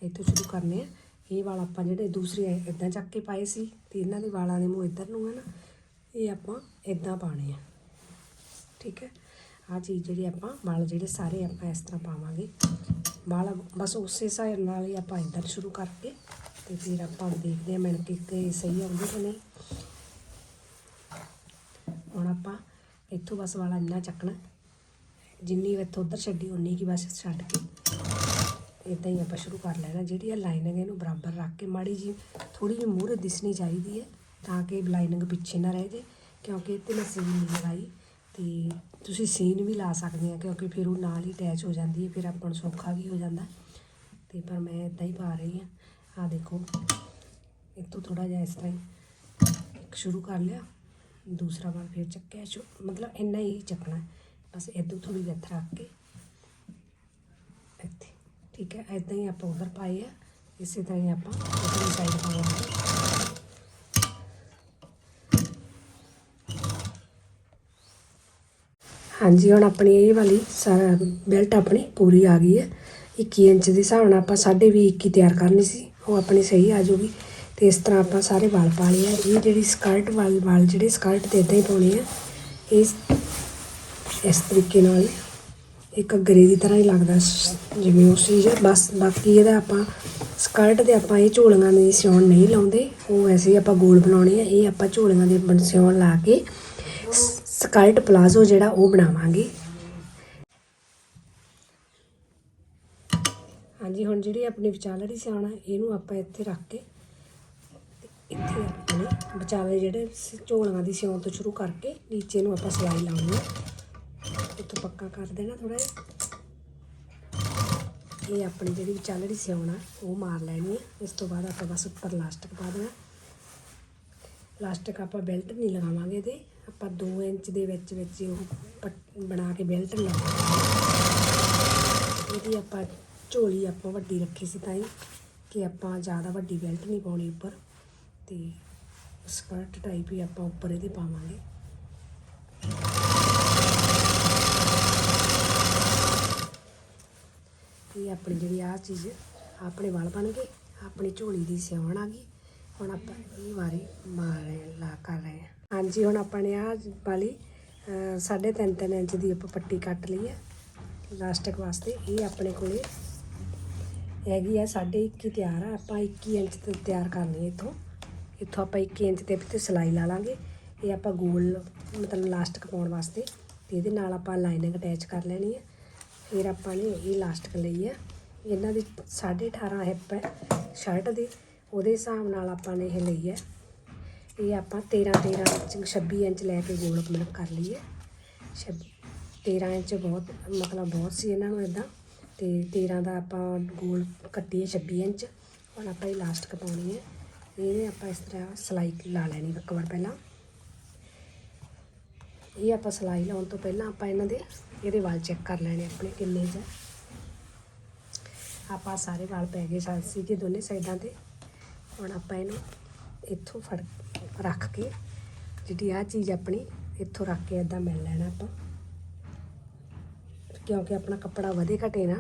ਇੱਥੋਂ ਸ਼ੁਰੂ ਕਰਨੇ ਆ। ਇਹ ਵਾਲ ਆਪਾਂ ਜਿਹੜੇ ਦੂਸਰੇ ਇਦਾਂ ਚੱਕ ਕੇ ਪਾਏ ਸੀ। ਤੇ ਇਹਨਾਂ ਦੇ ਵਾਲਾਂ ਦੇ ਮੂੰਹ ਇੱਧਰ ਨੂੰ ਹੈ ਨਾ। ਇਹ ਆਪਾਂ ਇਦਾਂ ਪਾਣੇ ਆ। ਠੀਕ ਹੈ? ਆ ਚੀਜ਼ ਜਿਹੜੀ ਆਪਾਂ ਵਾਲ ਜਿਹੜੇ ਸਾਰੇ ਆਪਾਂ ਇਸ ਤਰ੍ਹਾਂ ਪਾਵਾਂਗੇ। ਵਾਲ ਬਸ ਉਸੇ ਹਿਸਾਬ ਨਾਲ ਹੀ ਆਪਾਂ ਇੱਧਰ ਸ਼ੁਰੂ ਕਰਕੇ ਤੇ ਫਿਰ ਆਪਾਂ ਦੇਖਦੇ ਹਾਂ ਮਿਣ ਕੇ ਕਿ ਸਹੀ ਆਉਂਦੀ ਕਿ ਨਹੀਂ। ਹੁਣ ਆਪਾਂ ਇੱਥੋਂ ਬਸ ਵਾਲਾ ਇੰਨਾ ਚੱਕਣਾ। ਜਿੰਨੀ ਇੱਥੋਂ ਉੱਧਰ ਛੱਡੀ, ਉਨੀ ਕੀ ਬਸ ਛੱਡ ਕੇ ਇਦਾਂ ਹੀ ਆਪਾਂ ਸ਼ੁਰੂ ਕਰ ਲੈਣਾ। ਜਿਹੜੀ ਆ ਲਾਈਨਿੰਗ ਇਹਨੂੰ ਬਰਾਬਰ ਰੱਖ ਕੇ ਮਾੜੀ ਜੀ ਥੋੜੀ ਜਿਹੀ ਮੂਹਰੇ ਦਿਸਣੀ ਚਾਹੀਦੀ ਹੈ। ਤਾਂ ਕਿ ਬਲਾਈਨਿੰਗ ਪਿੱਛੇ ਨਾ ਰਹਿ ਜੇ, ਕਿਉਂਕਿ ਇੱਥੇ ਮੈਂ ਸੀਨ ਨਹੀਂ ਲਗਾਈ ਤੇ ਤੁਸੀਂ ਸੀਨ ਵੀ ਲਾ ਸਕਦੇ ਆ, ਕਿਉਂਕਿ ਫਿਰ ਉਹ ਨਾਲ ਹੀ ਅਟੈਚ ਹੋ ਜਾਂਦੀ ਹੈ, ਫਿਰ ਆਪਾਂ ਨੂੰ ਸੌਖਾ ਵੀ ਹੋ ਜਾਂਦਾ। ਤੇ ਪਰ ਮੈਂ ਇਦਾਂ ਹੀ ਪਾ ਰਹੀ ਹਾਂ। ਆ ਦੇਖੋ ਇੱਥੋਂ ਥੋੜਾ ਜਿਹਾ ਇਸ ਤਰ੍ਹਾਂ ਹੀ ਇੱਕ ਸ਼ੁਰੂ ਕਰ ਲਿਆ। ਦੂਸਰਾ ਵਾਰ ਫਿਰ ਚੱਕਿਆ, ਸ਼ੁ- ਮਤਲਬ ਇੰਨਾ ਹੀ ਚੱਕਣਾ। ਬਸ ਇਦੋਂ ਥੋੜੀ ਜਿਹੀ ਇੱਥੇ ਰੱਖ ਕੇ, ਇੱਥੇ। ਠੀਕ ਹੈ ਇਦਾਂ ਹੀ ਆਪਾਂ ਉਧਰ ਪਾਏ ਆ, ਇਸੇ ਤਰ੍ਹਾਂ ਹੀ ਆਪਾਂ ਉਧਰਲੀ ਸਾਈਡ ਪਾਵਾਂਗੇ। ਹਾਂਜੀ, ਹੁਣ ਆਪਣੀ ਇਹ ਵਾਲੀ ਸਾਰਾ ਬੈਲਟ ਆਪਣੀ ਪੂਰੀ ਆ ਗਈ ਹੈ। 21 ਇੰਚ ਦੇ ਹਿਸਾਬ ਨਾਲ ਆਪਾਂ ਸਾਢੇ ਵੀ 21 ਤਿਆਰ ਕਰਨੀ ਸੀ, ਉਹ ਆਪਣੀ ਸਹੀ ਆ ਜਾਊਗੀ। ਤੇ ਇਸ ਤਰ੍ਹਾਂ ਆਪਾਂ ਸਾਰੇ ਵਾਲ ਪਾ ਲਏ ਆ। ਇਹ ਜਿਹੜੀ ਸਕਰਟ ਵਾਲ ਵਾਲ ਜਿਹੜੇ ਸਕਰਟ ਤੇ ਇਦਾਂ ਹੀ ਪਾਉਣੇ ਆ ਇਸ ਇਸ ਤਰੀਕੇ ਨਾਲ ਇੱਕ ਗਰੇ ਦੀ ਤਰ੍ਹਾਂ ਹੀ ਲੱਗਦਾ ਜਿਵੇਂ ਉਹ ਚੀਜ਼ ਹੈ ਬਸ। ਬਾਕੀ ਇਹਦਾ ਆਪਾਂ ਸਕਰਟ ਦੇ ਆਪਾਂ ਇਹ ਝੋਲੀਆਂ ਦੇ ਸਿਉਣ ਨਹੀਂ ਲਾਉਂਦੇ। ਉਹ ਵੈਸੇ ਹੀ ਆਪਾਂ ਗੋਲ ਬਣਾਉਣੇ ਆ। ਇਹ ਆਪਾਂ ਝੋਲੀਆਂ ਦੇ ਬਣ- ਸਿਉਣ ਲਾ ਕੇ ਸਕਰਟ ਪਲਾਜ਼ੋ ਜਿਹੜਾ ਉਹ ਬਣਾਵਾਂਗੇ। ਹਾਂਜੀ, ਹੁਣ ਜਿਹੜੀ ਆਪਣੀ ਵਿਚਾਲੜੀ ਸਿਆਣਾ ਆ, ਇਹਨੂੰ ਆਪਾਂ ਇੱਥੇ ਰੱਖ ਕੇ ਇੱਥੇ ਆਪਣੇ ਵਿਚਾਲੇ ਜਿਹੜੇ ਸ- ਝੋਲੀਆਂ ਦੀ ਸਿਉਣ ਤੋਂ ਸ਼ੁਰੂ ਕਰਕੇ ਨੀਚੇ ਨੂੰ ਆਪਾਂ ਸਿਲਾਈ ਲਾਉਣੀ ਹੈ ਇੱਥੋਂ ਪੱਕਾ ਕਰ ਦੇਣਾ ਥੋੜਾ ਜਿਹਾ। ਇਹ ਆਪਣੀ ਜਿਹੜੀ ਵਿਚਾਲੜੀ ਸਿਉਣਾ ਆ, ਉਹ ਮਾਰ ਲੈਣੀ ਹੈ ਇਸ ਤੋਂ ਬਾਅਦ ਆਪਾਂ ਬਸ ਉੱਪਰ ਲਾਸਟਿਕ ਪਾ ਦੇਣਾ। ਲਾਸਟਿਕ ਆਪਾਂ ਬੈਲਟ ਨਹੀਂ ਲਗਾਵਾਂਗੇ ਇਹਦੇ। ਆਪਾਂ 2 ਇੰਚ ਦੇ ਵਿੱਚ ਵਿੱਚ ਉਹ ਪੱਟ- ਬਣਾ ਕੇ ਬੈਲਟ ਲਗਾਵਾਂਗੇ ਇਹਦੀ ਆਪਾਂ ਝੋਲੀ ਆਪਾਂ ਵੱਡੀ ਰੱਖੀ ਸੀ ਤਾਂ ਹੀ ਕਿ ਆਪਾਂ ਜ਼ਿਆਦਾ ਵੱਡੀ ਬੈਲਟ ਨਹੀਂ ਪਾਉਣੀ ਉੱਪਰ ਤੇ ਸਕਰਟ ਟਾਈਪ ਹੀ ਆਪਾਂ ਉੱਪਰ ਇਹਦੇ ਪਾਵਾਂਗੇ। ਇਹ ਆਪਣੀ ਜਿਹੜੀ ਆ ਚੀਜ਼ ਆਪਣੇ ਵਾਲ ਬਣ ਗਏ ਆਪਣੀ ਝੋਲੀ ਦੀ ਸਿਉਣ ਆ ਗਈ। ਹੁਣ ਆਪਾਂ ਇਹ ਵਾਰੀ ਮਾਰ ਰਹੇ ਹਾਂ, ਲਾ ਕਰ ਰਹੇ ਹਾਂ। ਹਾਂਜੀ ਹੁਣ ਆਪਾਂ ਨੇ ਆ ਵਾਲੀ ਅਹ, ਸਾਢੇ ਤਿੰਨ ਤਿੰਨ ਇੰਚ ਦੀ ਆਪਾਂ ਪੱਟੀ ਕੱਟ ਲਈ ਹੈ। ਲਾਸਟਿਕ ਵਾਸਤੇ ਇਹ ਆਪਣੇ ਕੋਲੇ ਹੈਗੀ ਆ ਸਾਢੇ 21 ਤਿਆਰ ਆ। ਆਪਾਂ 21 ਇੰਚ ਤੇ ਤਿਆਰ ਕਰਨੀ ਹੈ ਇੱਥੋਂ। ਇੱਥੋਂ ਆਪਾਂ 21 ਇੰਚ ਤੇ ਤੇ ਸਿਲਾਈ ਲਾ ਲਾਂਗੇ। ਇਹ ਆਪਾਂ ਗੋਲ ਮਤਲਬ ਲਾਸਟਿਕ ਪਾਉਣ ਵਾਸਤੇ। ਤੇ ਇਹਦੇ ਨਾਲ ਆਪਾਂ ਲਾਈਨਿੰਗ ਅਟੈਚ ਕਰ ਲੈਣੀ ਹੈ। ਫਿਰ ਆਪਾਂ ਨੇ ਇਹ ਲਾਸਟਿਕ ਲਈ ਹੈ। ਇਹਨਾਂ ਦੀ 18.5 ਹਿੱਪ ਹੈ ਸ਼ਰਟ ਦੀ। ਉਹਦੇ ਹਿਸਾਬ ਨਾਲ ਆਪਾਂ ਨੇ ਇਹ ਲਈ ਹੈ। ਇਹ ਆਪਾਂ 13 13 ਇੰਚ 26 ਇੰਚ ਲੈ ਕੇ ਗੋਲ ਮਤਲਬ ਕਰ ਲਈਏ। ਛਬ 13 ਇੰਚ ਬਹੁਤ, ਮਤਲਬ ਬਹੁਤ ਸੀ ਇਹਨਾਂ ਨੂੰ ਇਦਾਂ ਤੇ 13 ਦਾ ਆਪਾਂ ਗੋਲ ਕੱਟੀਏ 26 ਇੰਚ। ਹੁਣ ਆਪਾਂ ਇਹ ਲਾਸਟ ਪਾਉਣੀ ਹੈ। ਇਹਦੇ ਆਪਾਂ ਇਸ ਤਰ੍ਹਾਂ ਸਲਾਈ ਲਾ ਲੈਣੀ ਇੱਕ ਵਾਰ ਪਹਿਲਾਂ। ਇਹ ਆਪਾਂ ਸਲਾਈ ਲਾਉਣ ਤੋਂ ਪਹਿਲਾਂ ਆਪਾਂ ਇਹਨਾਂ ਦੇ, ਇਹਦੇ ਵਾਲ ਚੈੱਕ ਕਰ ਲੈਣੇ ਆਪਣੇ ਕਿੰਨੇ ਚ ਆਪਾਂ ਸਾਰੇ ਵਾਲ ਪੈ ਗਏ ਸੀਗੇ ਦੋਨੇ ਸਾਈਡਾਂ ਤੇ। ਹੁਣ ਆਪਾਂ ਇਹਨੂੰ ਇੱਥੋਂ ਫੜ ਰੱਖ ਕੇ ਜਿਹੜੀ ਆ ਚੀਜ਼ ਆਪਣੀ ਇੱਥੋਂ ਰੱਖ ਕੇ ਇਦਾਂ ਮਿਲ ਲੈਣਾ ਆਪਾਂ। ਕਿਉਂਕਿ ਆਪਣਾ ਕੱਪੜਾ ਵਧੇ ਘਟੇ ਨਾ,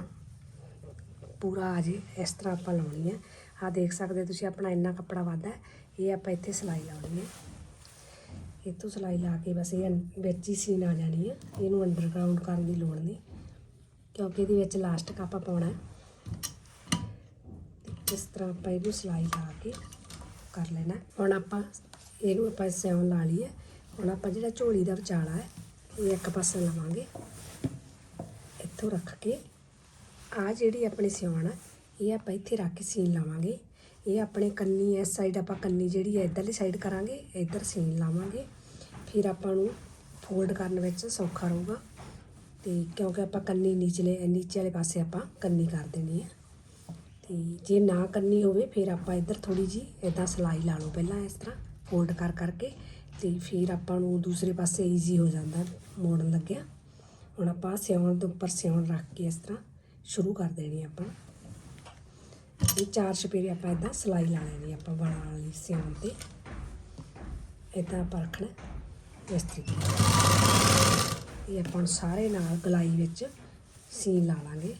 ਪੂਰਾ ਆ ਜੇ, ਇਸ ਤਰ੍ਹਾਂ ਆਪਾਂ ਲਾਉਣੀ ਹੈ ਆ ਦੇਖ ਸਕਦੇ ਤੁਸੀਂ ਆਪਣਾ ਇੰਨਾ ਕੱਪੜਾ ਵਾਧਾ ਇਹ ਆਪਾਂ ਇੱਥੇ ਸਿਲਾਈ ਲਾਉਣੀ ਹੈ ਇੱਥੋਂ ਸਿਲਾਈ ਲਾ ਕੇ ਬਸ ਇਹ ਵਿੱਚ ਹੀ ਸੀਨ ਆ ਜਾਣੀ ਹੈ ਇਹਨੂੰ ਅੰਡਰਗਰਾਉਂਡ ਕਰਨ ਦੀ ਲੋੜ ਨਹੀਂ, ਕਿਉਂਕਿ ਇਹਦੇ ਵਿੱਚ ਲਾਸਟਿਕ ਆਪਾਂ ਪਾਉਣਾ ਇਸ ਤਰ੍ਹਾਂ ਆਪਾਂ ਇਹਨੂੰ ਸਿਲਾਈ ਲਾ ਕੇ ਕਰ ਲੈਣਾ। ਹੁਣ ਆਪਾਂ ਇਹਨੂੰ ਆਪਾਂ ਸਿਉਣ ਲਾ ਲਈਏ। ਹੁਣ ਆਪਾਂ ਜਿਹੜਾ ਝੋਲੀ ਦਾ ਵਿਚਾਲਾ ਹੈ, ਇਹ ਇੱਕ ਪਾਸੇ ਲਵਾਂਗੇ। ਇੱਥੋਂ ਰੱਖ ਕੇ ਆ ਜਿਹੜੀ ਆਪਣੀ ਸਿਉਣ ਹੈ ਇਹ ਆਪਾਂ ਇੱਥੇ ਰੱਖ ਕੇ ਸੀਨ ਲਾਵਾਂਗੇ। ਇਹ ਆਪਣੇ ਕੰਨੀ, ਇਸ ਸਾਈਡ ਆਪਾਂ ਕੰਨੀ ਜਿਹੜੀ ਹੈ ਇੱਧਰਲੀ ਸਾਈਡ ਕਰਾਂਗੇ, ਇੱਧਰ ਸੀਨ ਲਾਵਾਂਗੇ। ਫਿਰ ਆਪਾਂ ਨੂੰ ਫੋਲਡ ਕਰਨ ਵਿੱਚ ਸੌਖਾ ਰਹੂਗਾ। ਤੇ ਕਿਉਂਕਿ ਆਪਾਂ ਕੰਨੀ ਨੀਚਲੇ, ਨੀਚੇ ਵਾਲੇ ਪਾਸੇ ਆਪਾਂ ਕੰਨੀ ਕਰ ਦੇਣੀ ਹੈ ਤੇ ਜੇ ਨਾ ਕਰਨੀ ਹੋਵੇ, ਫਿਰ ਆਪਾਂ ਇੱਧਰ ਥੋੜੀ ਜੀ ਇਦਾਂ ਸਲਾਈ ਲਾ ਲਓ ਪਹਿਲਾਂ ਇਸ ਤਰ੍ਹਾਂ ਫੋਲਡ ਕਰ ਕਰਕੇ ਤੇ ਫਿਰ ਆਪਾਂ ਨੂੰ ਦੂਸਰੇ ਪਾਸੇ ਈਜ਼ੀ ਹੋ ਜਾਂਦਾ ਮੋੜਨ ਲੱਗਿਆ। ਹੁਣ ਆਪਾਂ ਸਿਉਣ ਦੇ ਉੱਪਰ ਸਿਉਣ ਰੱਖ ਕੇ ਇਸ ਤਰ੍ਹਾਂ ਸ਼ੁਰੂ ਕਰ ਦੇਣੀ ਆਪਾਂ। ਇਹ ਚਾਰ ਛਪੇਰੇ ਆਪਾਂ ਇਦਾਂ ਸਲਾਈ ਲਾ ਲੈਣੀ ਆਪਾਂ ਵਾਲਾਂ ਵਾਲੀ ਸਿਉਣ ਤੇ। ਇਦਾਂ ਆਪਾਂ ਰੱਖਣਾ ਇਸ ਤਰੀਕੇ ਇਹ ਆਪਾਂ ਸਾਰੇ ਨਾਲ ਗਲਾਈ ਵਿੱਚ ਸੀਨ ਲਾ ਲਾਂਗੇ।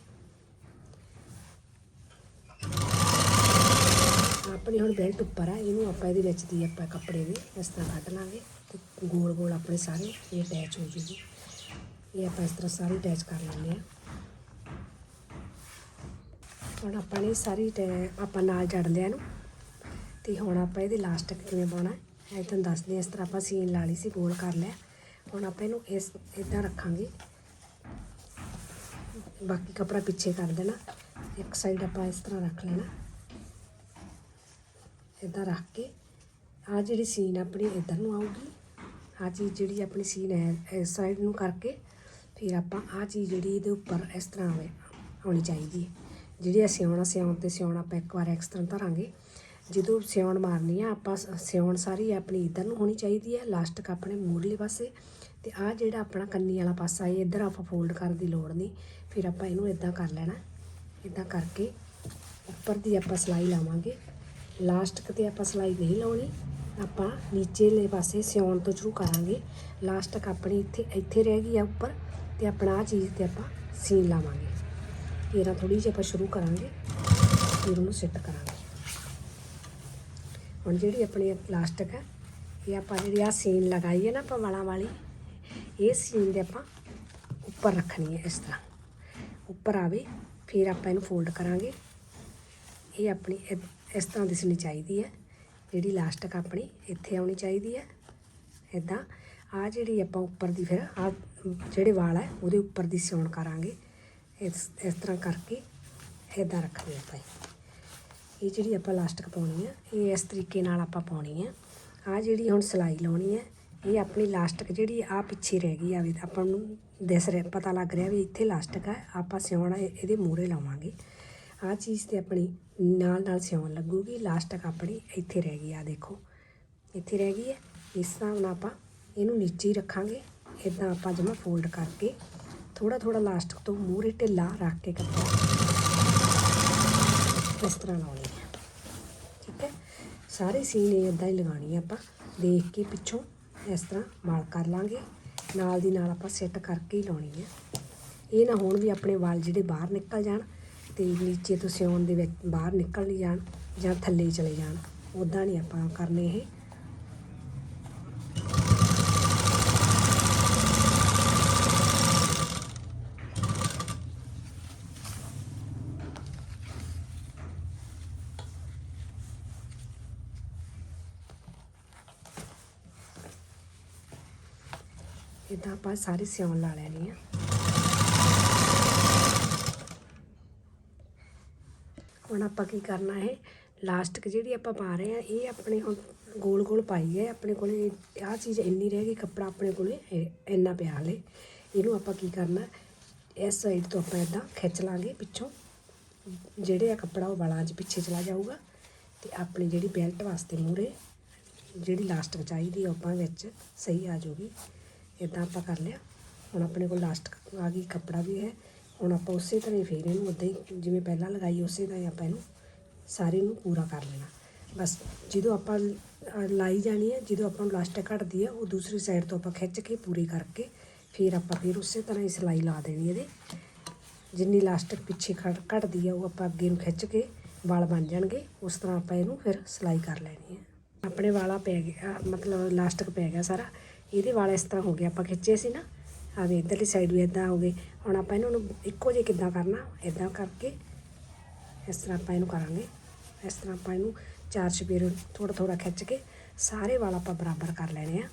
ਆਪਣੀ ਹੁਣ ਬੈਲਟ ਉੱਪਰ ਆ, ਇਹਨੂੰ ਆਪਾਂ ਇਹਦੇ ਵਿੱਚ ਦੀ ਆਪਾਂ ਕੱਪੜੇ ਦੇ ਇਸ ਤਰ੍ਹਾਂ ਕੱਢ ਲਾਂਗੇ ਤੇ ਗੋਲ ਗੋਲ ਆਪਣੇ ਸਾਰੇ ਇਹ ਅਟੈਚ ਹੋ ਜੂਗੀ। ਇਹ ਆਪਾਂ ਇਸ ਤਰ੍ਹਾਂ ਸਾਰੀ ਅਟੈਚ ਕਰ ਲੈਂਦੇ ਆ ਹੁਣ ਆਪਾਂ ਨੇ ਸਾਰੀ ਅਟੈ- ਆਪਾਂ ਨਾਲ ਜੜ ਲਿਆ ਇਹਨੂੰ। ਤੇ ਹੁਣ ਆਪਾਂ ਇਹਦੇ ਲਾਸਟਿਕ ਕਿਵੇਂ ਪਾਉਣਾ ਹੈ, ਇਹ ਤੁਹਾਨੂੰ ਦੱਸਦੇ ਹਾਂ। ਇਸ ਤਰ੍ਹਾਂ ਆਪਾਂ ਸੀਨ ਲਾ ਲਈ ਸੀ, ਗੋਲ ਕਰ ਲਿਆ। ਹੁਣ ਆਪਾਂ ਇਹਨੂੰ ਇਸ ਇਦਾਂ ਰੱਖਾਂਗੇ। ਬਾਕੀ ਕਪੜਾ ਪਿੱਛੇ ਕਰ ਦੇਣਾ। ਇੱਕ ਸਾਈਡ ਆਪਾਂ ਇਸ ਤਰ੍ਹਾਂ ਰੱਖ ਲੈਣਾ। ਇਦਾਂ ਰੱਖ ਕੇ ਆ ਜਿਹੜੀ ਸੀਨ ਆਪਣੀ ਇਧਰ ਨੂੰ ਆਊਗੀ ਆ ਚੀਜ਼ ਜਿਹੜੀ ਆਪਣੀ ਸੀਨ ਹੈ ਇਸ ਸਾਈਡ ਨੂੰ ਕਰਕੇ ਫਿਰ ਆਪਾਂ ਆ ਚੀਜ਼ ਜਿਹੜੀ ਇਹਦੇ ਉੱਪਰ ਇਸ ਤਰ੍ਹਾਂ ਆਵੇ, ਆਉਣੀ ਚਾਹੀਦੀ ਹੈ। ਜਿਹੜੀ ਅਸੀਂ ਸਿਉਣਾ, ਸਿਉਣ ਤੇ ਸਿਉਣਾ ਆਪਾਂ ਇੱਕ ਵਾਰ ਇਸ ਤਰ੍ਹਾਂ ਧਰਾਂਗੇ। ਜਦੋਂ ਸਿਉਣ ਮਾਰਨੀ ਆ, ਆਪਾਂ ਸ- ਸਿਉਣ ਸਾਰੀ ਆਪਣੀ ਇਧਰ ਨੂੰ ਹੋਣੀ ਚਾਹੀਦੀ ਹੈ। ਲਾਸਟਿਕ ਆਪਣੇ ਮੂਰਲੇ ਪਾਸੇ ਤੇ ਆ ਜਿਹੜਾ ਆਪਣਾ ਕੰਨੀ ਵਾਲਾ ਪਾਸਾ, ਇਹ ਇੱਧਰ ਆਪਾਂ ਫੋਲਡ ਕਰਨ ਦੀ ਲੋੜ ਨਹੀਂ। ਫਿਰ ਆਪਾਂ ਇਹਨੂੰ ਇਦਾਂ ਕਰ ਲੈਣਾ। ਇਦਾਂ ਕਰਕੇ ਉੱਪਰ ਦੀ ਆਪਾਂ ਸਲਾਈ ਲਾਵਾਂਗੇ। ਲਾਸਟਿਕ ਤੇ ਆਪਾਂ ਸਲਾਈ ਨਹੀਂ ਲਾਉਣੀ, ਆਪਾਂ ਨੀਚੇਲੇ ਪਾਸੇ ਸਿਉਣ ਤੋਂ ਸ਼ੁਰੂ ਕਰਾਂਗੇ। ਲਾਸਟਕ ਆਪਣੀ ਇੱਥੇ ਇੱਥੇ ਰਹਿ ਗਈ ਆ ਉੱਪਰ ਤੇ ਆਪਣਾ ਆ ਚੀਜ਼ ਤੇ ਆਪਾਂ ਸੀਨ ਲਾਵਾਂਗੇ। ਇਹਦਾ ਥੋੜੀ ਜਿਹੀ ਆਪਾਂ ਸ਼ੁਰੂ ਕਰਾਂਗੇ ਫਿਰ ਉਹਨੂੰ ਸੈੱਟ ਕਰਾਂਗੇ। ਹੁਣ ਜਿਹੜੀ ਆਪਣੀ ਲਾਸਟਿਕ ਹੈ ਇਹ ਆਪਾਂ ਜਿਹੜੀ ਆ ਸੀਨ ਲਗਾਈ ਹੈ ਨਾ ਆਪਾਂ ਵਾਲਾਂ ਵਾਲੀ, ਇਹ ਸੀਨ ਦੇ ਆਪਾਂ ਉੱਪਰ ਰੱਖਣੀ ਹੈ ਇਸ ਤਰ੍ਹਾਂ। ਉੱਪਰ ਆਵੇ, ਫਿਰ ਆਪਾਂ ਇਹਨੂੰ ਫੋਲਡ ਕਰਾਂਗੇ। ਇਹ ਆਪਣੀ ਇ- ਇਸ ਤਰ੍ਹਾਂ ਦਿਸਣੀ ਚਾਹੀਦੀ ਹੈ। ਜਿਹੜੀ ਲਾਸਟਿਕ ਆਪਣੀ ਇੱਥੇ ਆਉਣੀ ਚਾਹੀਦੀ ਹੈ। ਇਦਾਂ ਆ ਜਿਹੜੀ ਆਪਾਂ ਉੱਪਰ ਦੀ ਫਿਰ ਆ ਜਿਹੜੇ ਵਾਲ ਹੈ, ਉਹਦੇ ਉੱਪਰ ਦੀ ਸਿਉਣ ਕਰਾਂਗੇ। ਇਸ ਇਸ ਤਰ੍ਹਾਂ ਕਰਕੇ ਇਦਾਂ ਰੱਖਣੀ ਆਪਾਂ ਇਹ। ਇਹ ਜਿਹੜੀ ਆਪਾਂ ਲਾਸਟਿਕ ਪਾਉਣੀ ਹੈ, ਇਹ ਇਸ ਤਰੀਕੇ ਨਾਲ ਆਪਾਂ ਪਾਉਣੀ ਹੈ। ਆ ਜਿਹੜੀ ਹੁਣ ਸਲਾਈ ਲਾਉਣੀ ਹੈ, ਇਹ ਆਪਣੀ ਲਾਸਟਿਕ ਜਿਹੜੀ ਆ ਪਿੱਛੇ ਰਹਿ ਗਈ ਆ ਵੀ ਆਪਾਂ ਨੂੰ ਦਿਸ ਰਿਹਾ, ਪਤਾ ਲੱਗ ਰਿਹਾ ਵੀ ਇੱਥੇ ਲਾਸਟਿਕ ਹੈ, ਆਪਾਂ ਸਿਉਣਾ ਇਹਦੇ ਮੂਹਰੇ ਲਾਵਾਂਗੇ। ਆ ਚੀਜ਼ ਤੇ ਆਪਣੀ ਨਾਲ ਨਾਲ ਸਿਉਣ ਲੱਗੂਗੀ। ਲਾਸਟਿਕ ਆਪਣੀ ਇੱਥੇ ਰਹਿ ਗਈ। ਆ ਦੇਖੋ, ਇੱਥੇ ਰਹਿ ਗਈ ਹੈ। ਇਸ ਹਿਸਾਬ ਨਾਲ ਆਪਾਂ ਇਹਨੂੰ ਨੀਚੇ ਹੀ ਰੱਖਾਂਗੇ। ਇਦਾਂ ਆਪਾਂ ਜਮਾ ਫੋਲਡ ਕਰਕੇ ਥੋੜਾ ਥੋੜਾ ਲਾਸਟਿਕ ਤੋਂ ਮੂਹਰੇ ਢਿੱਲਾ ਰੱਖ ਕੇ ਕੱਪੜਾ ਇਸ ਤਰ੍ਹਾਂ ਲਾਉਣੀ ਹੈ। ਠੀਕ ਹੈ? ਸਾਰੇ ਸੀਨ ਇਦਾਂ ਹੀ ਲਗਾਉਣੀ ਹੈ ਆਪਾਂ। ਦੇਖ ਕੇ ਪਿੱਛੋਂ ਇਸ ਤਰ੍ਹਾਂ ਮਾਲ ਕਰ ਲਾਂਗੇ। ਨਾਲ ਦੀ ਨਾਲ ਆਪਾਂ ਸੈੱਟ ਕਰਕੇ ਹੀ ਲਾਉਣੀ ਹੈ। ਇਹ ਨਾ ਹੋਣ ਵੀ ਆਪਣੇ ਵਾਲ ਜਿਹੜੇ ਬਾਹਰ ਨਿਕਲ ਜਾਣ ਤੇ ਨੀਚੇ ਤੋਂ ਸਿਉਣ ਦੇ ਵਿੱਚ ਬਾਹਰ ਨਿਕਲ ਨਹੀਂ ਜਾਣ ਜਾਂ ਥੱਲੇ ਚਲੇ ਜਾਣ। ਉਦਾਂ ਨਹੀਂ ਆਪਾਂ ਕਰਨੇ ਇਹ। ਇਦਾਂ ਆਪਾਂ ਸਾਰੇ ਸਿਉਣ ਲਾ ਲੈਣੀ ਆ। ਹੁਣ ਆਪਾਂ ਕੀ ਕਰਨਾ ਹੈ ਲਾਸਟਿਕ ਜਿਹੜੀ ਆਪਾਂ ਪਾ ਰਹੇ ਆ ਇਹ ਆਪਣੇ ਹੁਣ ਗੋਲ ਗੋਲ ਪਾਈ ਹੈ, ਆਪਣੇ ਕੋਲੇ ਆਹ ਚੀਜ਼ ਇੰਨੀ ਰਹਿ ਗਈ, ਕੱਪੜਾ ਆਪਣੇ ਕੋਲੇ ਇੰਨਾ ਪਿਆ ਹਲੇ। ਇਹਨੂੰ ਆਪਾਂ ਕੀ ਕਰਨਾ, ਇਸ ਸਾਈਡ ਤੋਂ ਆਪਾਂ ਇਦਾਂ ਖਿੱਚ ਲਾਂਗੇ ਪਿੱਛੋਂ। ਜਿਹੜੇ ਆ ਕੱਪੜਾ ਉਹ ਵਾਲਾਂ 'ਚ ਪਿੱਛੇ ਚਲਾ ਜਾਊਗਾ ਤੇ ਆਪਣੀ ਜਿਹੜੀ ਬੈਲਟ ਵਾਸਤੇ ਮੂਰੇ ਜਿਹੜੀ ਲਾਸਟਿਕ ਚਾਹੀਦੀ ਆ ਉਹ ਆਪਾਂ ਵਿੱਚ, ਸਹੀ ਆ ਜਾਊਗੀ। ਇਦਾਂ ਆਪਾਂ ਕਰ ਲਿਆ। ਹੁਣ ਆਪਣੇ ਕੋਲ ਲਾਸਟਿਕ ਆ ਗਈ, ਕੱਪੜਾ ਵੀ ਹੈ। ਹੁਣ ਆਪਾਂ ਉਸੇ ਤਰ੍ਹਾਂ ਹੀ ਫੇਰ ਇਹਨੂੰ ਉਦਾਂ ਹੀ ਜਿਵੇਂ ਪਹਿਲਾਂ ਲਗਾਈ ਉਸੇ ਤਰ੍ਹਾਂ ਹੀ ਆਪਾਂ ਇਹਨੂੰ ਸਾਰੇ ਨੂੰ ਪੂਰਾ ਕਰ ਲੈਣਾ। ਬਸ ਜਦੋਂ ਆਪਾਂ ਲਾਈ ਜਾਣੀ ਹੈ, ਜਦੋਂ ਆਪਾਂ ਨੂੰ ਲਾਸਟਿਕ ਘਟਦੀ ਹੈ, ਉਹ ਦੂਸਰੀ ਸਾਈਡ ਤੋਂ ਆਪਾਂ ਖਿੱਚ ਕੇ ਪੂਰੀ ਕਰਕੇ ਫਿਰ ਆਪਾਂ ਫਿਰ ਉਸੇ ਤਰ੍ਹਾਂ ਹੀ ਸਿਲਾਈ ਲਾ ਦੇਣੀ ਇਹਦੇ। ਜਿੰਨੀ ਲਾਸਟਿਕ ਪਿੱਛੇ ਖੜ, ਘਟਦੀ ਹੈ, ਉਹ ਆਪਾਂ ਅੱਗੇ ਨੂੰ ਖਿੱਚ ਕੇ ਵਾਲ ਬਣ ਜਾਣਗੇ, ਉਸ ਤਰ੍ਹਾਂ ਆਪਾਂ ਇਹਨੂੰ ਫਿਰ ਸਿਲਾਈ ਕਰ ਲੈਣੀ ਹੈ। ਆਪਣੇ ਵਾਲਾ ਪੈ ਗਿਆ ਮਤਲਬ ਲਾਸਟਿਕ ਪੈ ਗਿਆ ਸਾਰਾ। ਇਹਦੇ ਵਾਲ ਇਸ ਤਰ੍ਹਾਂ ਹੋ ਗਿਆ ਆਪਾਂ ਖਿੱਚੇ ਸੀ ਨਾ ਆਵੇ ਇਧਰਲੀ ਸਾਈਡ ਵੀ ਇਦਾਂ ਹੋ ਗਏ ਹੁਣ ਆਪਾਂ ਇਹਨਾਂ ਨੂੰ ਇੱਕੋ ਜਿਹੇ ਕਿੱਦਾਂ ਕਰਨਾ ਇਦਾਂ ਕਰਕੇ ਇਸ ਤਰ੍ਹਾਂ ਆਪਾਂ ਇਹਨੂੰ ਕਰਾਂਗੇ। ਇਸ ਤਰ੍ਹਾਂ ਆਪਾਂ ਇਹਨੂੰ ਚਾਰ ਚਪੇਰੇ ਥੋੜਾ ਥੋੜਾ ਖਿੱਚ ਕੇ ਸਾਰੇ ਵਾਲ ਆਪਾਂ ਬਰਾਬਰ ਕਰ ਲੈਣੇ ਆ।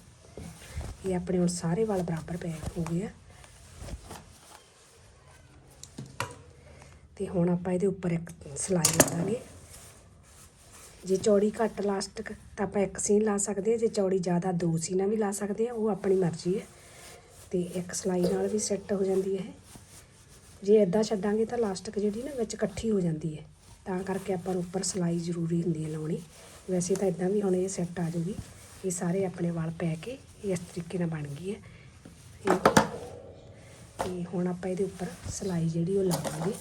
ਇਹ ਆਪਣੇ ਹੁਣ ਸਾਰੇ ਵਾਲ ਬਰਾਬਰ ਪੈ ਹੋ ਗਏ ਆ। ਤੇ ਹੁਣ ਆਪਾਂ ਇਹਦੇ ਉੱਪਰ ਇੱਕ ਸਿਲਾਈ ਲਾ ਦਾਂਗੇ ਜੇ ਚੌੜੀ ਘੱਟ ਲਾਸਟਿਕ ਤਾਂ ਆਪਾਂ ਇੱਕ ਸੀਨ ਲਾ ਸਕਦੇ ਹਾਂ ਜੇ ਚੌੜੀ ਜ਼ਿਆਦਾ ਦੋ ਸੀਨਾਂ ਵੀ ਲਾ ਸਕਦੇ ਹਾਂ ਉਹ ਆਪਣੀ ਮਰਜ਼ੀ ਹੈ ਤੇ ਇੱਕ ਸਿਲਾਈ ਨਾਲ ਵੀ ਸੈੱਟ ਹੋ ਜਾਂਦੀ ਹੈ। ਜੇ ਇਦਾਂ ਛੱਡਾਂਗੇ ਤਾਂ ਲਾਸਟਿਕ ਜਿਹੜੀ ਨਾ ਵਿੱਚ ਇਕੱਠੀ ਹੋ ਜਾਂਦੀ ਹੈ। ਤਾਂ ਕਰਕੇ ਆਪਾਂ ਨੂੰ ਉੱਪਰ ਸਿਲਾਈ ਜ਼ਰੂਰੀ ਹੁੰਦੀ ਹੈ ਲਾਉਣੀ। ਵੈਸੇ ਤਾਂ ਇਦਾਂ ਵੀ ਹੁਣ ਇਹ ਸੈੱਟ ਆ ਜੂਗੀ ਇਹ ਸਾਰੇ ਆਪਣੇ ਵਾਲ ਪੈ ਕੇ ਇਸ ਤਰੀਕੇ ਨਾਲ ਬਣ ਗਈ ਹੈ। ਇਹ ਤੇ ਹੁਣ ਆਪਾਂ ਇਹਦੇ ਉੱਪਰ ਸਿਲਾਈ ਜਿਹੜੀ ਉਹ ਲਾਵਾਂਗੇ।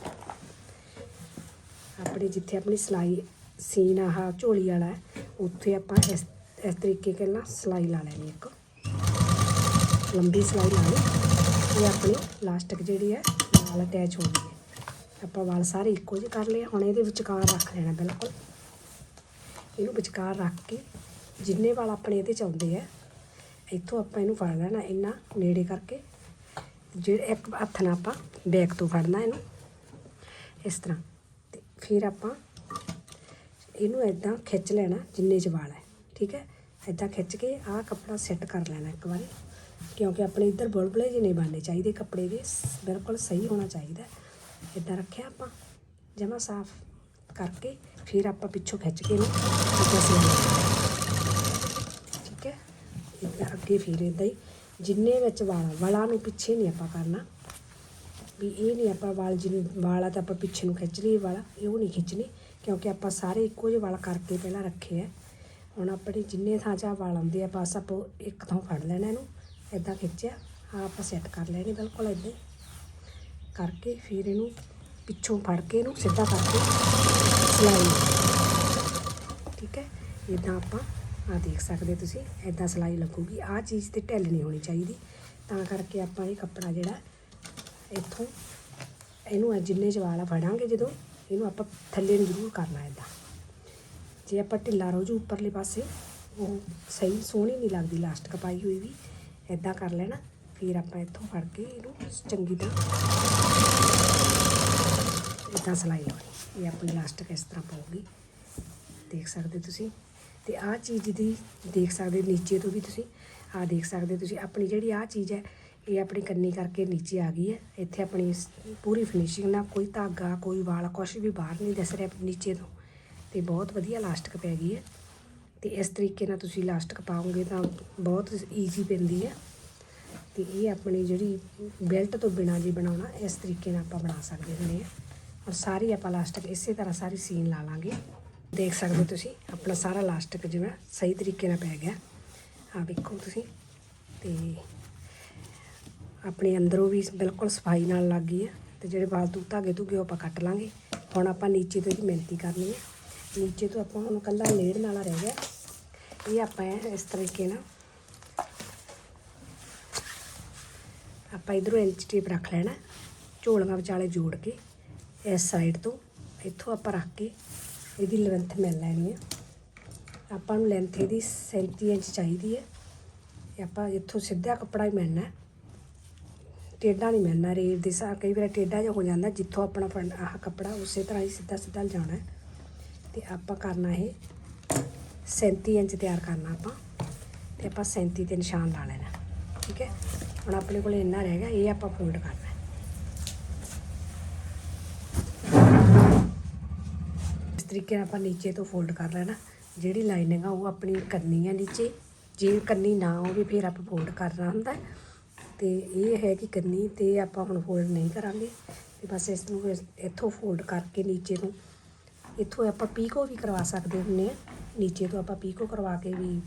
ਆਪਣੇ ਜਿੱਥੇ ਆਪਣੀ ਸਿਲਾਈ ਸੀਨ ਆਹ ਝੋਲੀ ਵਾਲਾ ਉੱਥੇ ਆਪਾਂ ਇਸ ਇਸ ਤਰੀਕੇ ਕੇ ਨਾਲ ਸਿਲਾਈ ਲਾ ਲੈਣੀ ਇੱਕ। ਲੰਬੀ ਸਿਲਾਈ ਲਾ ਇਹ ਆਪਣੀ ਲਾਸਟਿਕ ਜਿਹੜੀ ਹੈ, ਨਾਲ ਅਟੈਚ ਹੋ ਗਈ ਹੈ। ਆਪਾਂ ਵਾਲ ਸਾਰੇ ਇੱਕੋ ਜਿਹੇ ਕਰ ਲਏ ਹੁਣ ਇਹਦੇ ਵਿਚਕਾਰ ਰੱਖ ਲੈਣਾ ਬਿਲਕੁਲ। ਇਹਨੂੰ ਵਿਚਕਾਰ ਰੱਖ ਕੇ ਜਿੰਨੇ ਵਾਲ ਆਪਣੇ ਇਹਦੇ ਚ ਆਉਂਦੇ ਆ, ਇੱਥੋਂ ਆਪਾਂ ਇਹਨੂੰ ਫੜ ਲੈਣਾ, ਇੰਨਾ ਨੇੜੇ ਕਰਕੇ। ਜਿਹੜੇ ਇੱਕ ਹੱਥ ਨਾਲ ਆਪਾਂ ਬੈਕ ਤੋਂ ਫੜਨਾ ਇਹਨੂੰ। ਇਸ ਤਰ੍ਹਾਂ। ਤੇ ਫਿਰ ਆਪਾਂ ਇਹਨੂੰ ਇਦਾਂ ਖਿੱਚ ਲੈਣਾ ਜਿੰਨੇ ਚ ਵਾਲ ਹੈ। ਠੀਕ ਹੈ? ਇਦਾਂ ਖਿੱਚ ਕੇ ਆਹ ਕੱਪੜਾ ਸੈੱਟ ਕਰ ਲੈਣਾ ਇੱਕ ਵਾਰੀ। ਕਿਉਂਕਿ ਆਪਣੇ ਇੱਧਰ ਬੁਲਬੁਲੇ ਜਿਹੇ ਨਹੀਂ ਬਣਨੇ ਚਾਹੀਦੇ ਕੱਪੜੇ ਦੇ। ਬਿਲਕੁਲ ਸਹੀ ਹੋਣਾ ਚਾਹੀਦਾ। ਇਦਾਂ ਰੱਖਿਆ ਆਪਾਂ ਜਮਾ ਸਾਫ਼ ਕਰਕੇ ਫਿਰ ਆਪਾਂ ਪਿੱਛੋਂ ਖਿੱਚ ਕੇ ਇਹਨੂੰ ਠੀਕ ਹੈ? ਇੱਦਾਂ ਅੱਗੇ ਫਿਰ ਇੱਦਾਂ ਹੀ ਜਿੰਨੇ ਵਿੱਚ ਵਾਲ ਆ, ਵਾਲਾਂ ਨੂੰ ਪਿੱਛੇ ਨਹੀਂ ਆਪਾਂ ਕਰਨਾ। ਵੀ ਇਹ ਨਹੀਂ ਆਪਾਂ ਵਾਲ ਜਿਹਨੂੰ ਵਾਲਾ ਤਾਂ ਆਪਾਂ ਪਿੱਛੇ ਨੂੰ ਖਿੱਚ ਲਈਏ ਵਾਲਾ ਇਹ ਉਹ ਨਹੀਂ ਖਿੱਚਣੀ। ਕਿਉਂਕਿ ਆਪਾਂ ਸਾਰੇ ਇੱਕੋ ਜਿਹੇ ਵਾਲ ਕਰਕੇ ਪਹਿਲਾਂ ਰੱਖੇ ਆ। ਹੁਣ ਆਪਣੇ ਜਿੰਨੇ ਥਾਂ 'ਚ ਆਹ ਵਾਲ ਆਉਂਦੇ ਆ ਬਸ ਆਪਾਂ ਇੱਕ ਥਾਂ ਫੜ ਲੈਣਾ ਇਹਨੂੰ। ਇਦਾਂ ਖਿੱਚਿਆ ਆ ਆਪਾਂ ਸੈੱਟ ਕਰ ਲੈਣੇ ਬਿਲਕੁਲ ਇਦਾਂ ਕਰਕੇ ਫਿਰ ਇਹਨੂੰ ਪਿੱਛੋਂ ਫੜ ਕੇ ਇਹਨੂੰ ਸਿੱਧਾ ਕਰਕੇ ਸਿਲਾਈ। ਠੀਕ ਹੈ? ਇਦਾਂ ਆਪਾਂ ਆ ਦੇਖ ਸਕਦੇ ਤੁਸੀਂ ਇਦਾਂ ਸਿਲਾਈ ਲੱਗੂਗੀ। ਆ ਚੀਜ਼ ਤੇ ਢਿੱਲ ਨਹੀਂ ਹੋਣੀ ਚਾਹੀਦੀ। ਤਾਂ ਕਰਕੇ ਆਪਾਂ ਇਹ ਕੱਪੜਾ ਜਿਹੜਾ, ਇੱਥੋਂ ਇਹਨੂੰ ਜਿੰਨੇ ਜਵਾਲਾ ਫੜਾਂਗੇ ਜਦੋਂ, ਇਹਨੂੰ ਆਪਾਂ ਥੱਲੇ ਨੂੰ ਜ਼ਰੂਰ ਕਰਨਾ ਇਦਾਂ ਜੇ ਆਪਾਂ ਢਿੱਲਾ ਰੋਜੂ ਉੱਪਰਲੇ ਪਾਸੇ, ਉਹ ਸਹੀ ਸੋਹਣੀ ਨਹੀਂ ਲੱਗਦੀ ਲਾਸਟ ਕਪਾਈ ਹੋਈ ਵੀ ਇਦਾਂ ਕਰ ਲੈਣਾ, ਫਿਰ ਆਪਾਂ ਇੱਥੋਂ ਫੜ ਕੇ ਇਹਨੂੰ ਚੰਗੀ ਤਰ੍ਹਾਂ ਇਦਾਂ ਸਿਲਾਈ ਲਾਉਣੀ। ਇਹ ਆਪਣੀ ਲਾਸਟਿਕ ਇਸ ਤਰ੍ਹਾਂ ਪਾਉਗੀ ਦੇਖ ਸਕਦੇ ਤੁਸੀਂ। ਤੇ ਆਹ ਚੀਜ਼ ਦੀ ਦੇਖ ਸਕਦੇ, ਨੀਚੇ ਤੋਂ ਵੀ ਤੁਸੀਂ ਆਹ ਦੇਖ ਸਕਦੇ ਤੁਸੀਂ। ਆਪਣੀ ਜਿਹੜੀ ਆਹ ਚੀਜ਼ ਹੈ, ਇਹ ਆਪਣੀ ਕੰਨੀ ਕਰਕੇ ਨੀਚੇ ਆ ਗਈ ਹੈ। ਇੱਥੇ ਆਪਣੀ ਪੂਰੀ ਫਿਨਿਸ਼ਿੰਗ ਨਾਲ ਕੋਈ ਧਾਗਾ, ਕੋਈ ਵਾਲ, ਕੁਛ ਵੀ ਬਾਹਰ ਨਹੀਂ ਦਿਸ ਰਿਹਾ ਨੀਚੇ ਤੋਂ। ਤੇ ਬਹੁਤ ਵਧੀਆ ਲਾਸਟਿਕ ਪੈ ਗਈ ਹੈ। ਤੇ ਇਸ ਤਰੀਕੇ ਨਾਲ ਤੁਸੀਂ ਲਾਸਟਿਕ ਪਾਓਗੇ ਤਾਂ ਬਹੁਤ ਈਜ਼ੀ ਪੈਂਦੀ ਹੈ। ਤੇ ਇਹ ਆਪਣੀ ਜਿਹੜੀ ਬੈਲਟ ਤੋਂ ਬਿਨਾ ਜੀ ਬਣਾਉਣਾ, ਇਸ ਤਰੀਕੇ ਨਾਲ ਆਪਾਂ ਬਣਾ ਸਕਦੇ ਹੁੰਦੇ ਹਾਂ। ਔਰ ਸਾਰੀ ਆਪਾਂ ਲਾਸਟਿਕ ਇਸੇ ਤਰ੍ਹਾਂ ਸਾਰੀ ਸੀਨ ਲਾ ਲਾਂਗੇ। ਦੇਖ ਸਕਦੇ ਹੋ ਤੁਸੀਂ, ਆਪਣਾ ਸਾਰਾ ਲਾਸਟਿਕ ਜਿਵੇਂ ਸਹੀ ਤਰੀਕੇ ਨਾਲ ਪੈ ਗਿਆ। ਆ ਵੇਖੋ ਤੁਸੀਂ, ਤੇ ਆਪਣੇ ਅੰਦਰੋਂ ਵੀ ਬਿਲਕੁਲ ਸਫ਼ਾਈ ਨਾਲ ਲੱਗ ਗਈ ਹੈ। ਤੇ ਜਿਹੜੇ ਬਾਲਤੂ ਧਾਗੇ ਧੁਗੇ ਉਹ ਆਪਾਂ ਕੱਟ ਲਾਂਗੇ। ਹੁਣ ਆਪਾਂ ਨੀਚੇ ਤੋਂ ਇਹਦੀ ਮਿਹਨਤੀ ਕਰਨੀ ਹੈ। ਨੀਚੇ ਤੋਂ ਆਪਾਂ ਹੁਣ ਕੱਲਾ ਲੇੜ ਨਾਲਾ ਰਹਿ ਗਿਆ। ਇਹ ਆਪਾਂ ਇਸ ਤਰੀਕੇ ਨਾਲ ਆਪਾਂ ਇਧਰੋਂ ਇੰਚ ਟੇਪ ਰੱਖ ਲੈਣਾ ਝੋਲੀਆਂ ਵਿਚਾਲੇ ਜੋੜ ਕੇ ਇਸ ਸਾਈਡ ਤੋਂ ਇੱਥੋਂ ਆਪਾਂ ਰੱਖ ਕੇ ਇਹਦੀ ਲੈਂਥ ਮਿਲ ਲੈਣੀ ਹੈ ਆਪਾਂ ਨੂੰ ਲੈਂਥ ਇਹਦੀ 37 ਇੰਚ ਚਾਹੀਦੀ ਹੈ ਤੇ ਆਪਾਂ ਇੱਥੋਂ ਸਿੱਧਾ ਕੱਪੜਾ ਹੀ ਮਿਲਣਾ ਹੈ। ਟੇਢਾ ਨਹੀਂ ਮਿਲਣਾ ਰੇਟ ਦੇ ਸਾਹ ਕਈ ਵਾਰ ਟੇਢਾ ਜਿਹਾ ਹੋ ਜਾਂਦਾ ਜਿੱਥੋਂ ਆਪਣਾ ਫੜ- ਆਹ ਕੱਪੜਾ ਉਸੇ ਤਰ੍ਹਾਂ ਹੀ ਸਿੱਧਾ ਸਿੱਧਾ ਲਿਜਾਣਾ ਹੈ ਤੇ ਆਪਾਂ ਕਰਨਾ ਇਹ 37 ਇੰਚ ਤਿਆਰ ਕਰਨਾ ਆਪਾਂ, ਤੇ ਆਪਾਂ 37 ਤੇ ਨਿਸ਼ਾਨ ਲਾ ਲੈਣਾ, ਠੀਕ ਹੈ? ਹੁਣ ਆਪਣੇ ਕੋਲ ਇੰਨਾ ਰਹਿ ਗਿਆ, ਇਹ ਆਪਾਂ ਫੋਲਡ ਕਰਨਾ ਇਸ ਤਰੀਕੇ ਨਾਲ ਆਪਾਂ ਨੀਚੇ ਤੋਂ ਫੋਲਡ ਕਰ ਲੈਣਾ, ਜਿਹੜੀ ਲਾਈਨਿੰਗ ਆ ਉਹ ਆਪਣੀ ਕਰਨੀ ਹੈ ਨੀਚੇ, ਜੇ ਕਰਨੀ ਨਾ ਹੋਵੇ ਫਿਰ ਆਪਾਂ ਫੋਲਡ ਕਰਨਾ ਹੁੰਦਾ ਹੈ। ਤੇ ਇਹ ਹੈ ਕਿ ਕਰਨੀ ਤੇ ਆਪਾਂ ਹੁਣ ਫੋਲਡ ਨਹੀਂ ਕਰਾਂਗੇ, ਤੇ ਬਸ ਇਸ ਨੂੰ ਇੱਥੋਂ ਫੋਲਡ ਕਰਕੇ ਨੀਚੇ ਤੋਂ ਇੱਥੋਂ ਆਪਾਂ ਪੀਕੋ ਵੀ ਕਰਵਾ ਸਕਦੇ ਹੁੰਨੇ ਆ। ਨੀਚੇ ਤੋਂ ਆਪਾਂ ਪੀਕੋ ਕਰਵਾ ਕੇ ਵੀ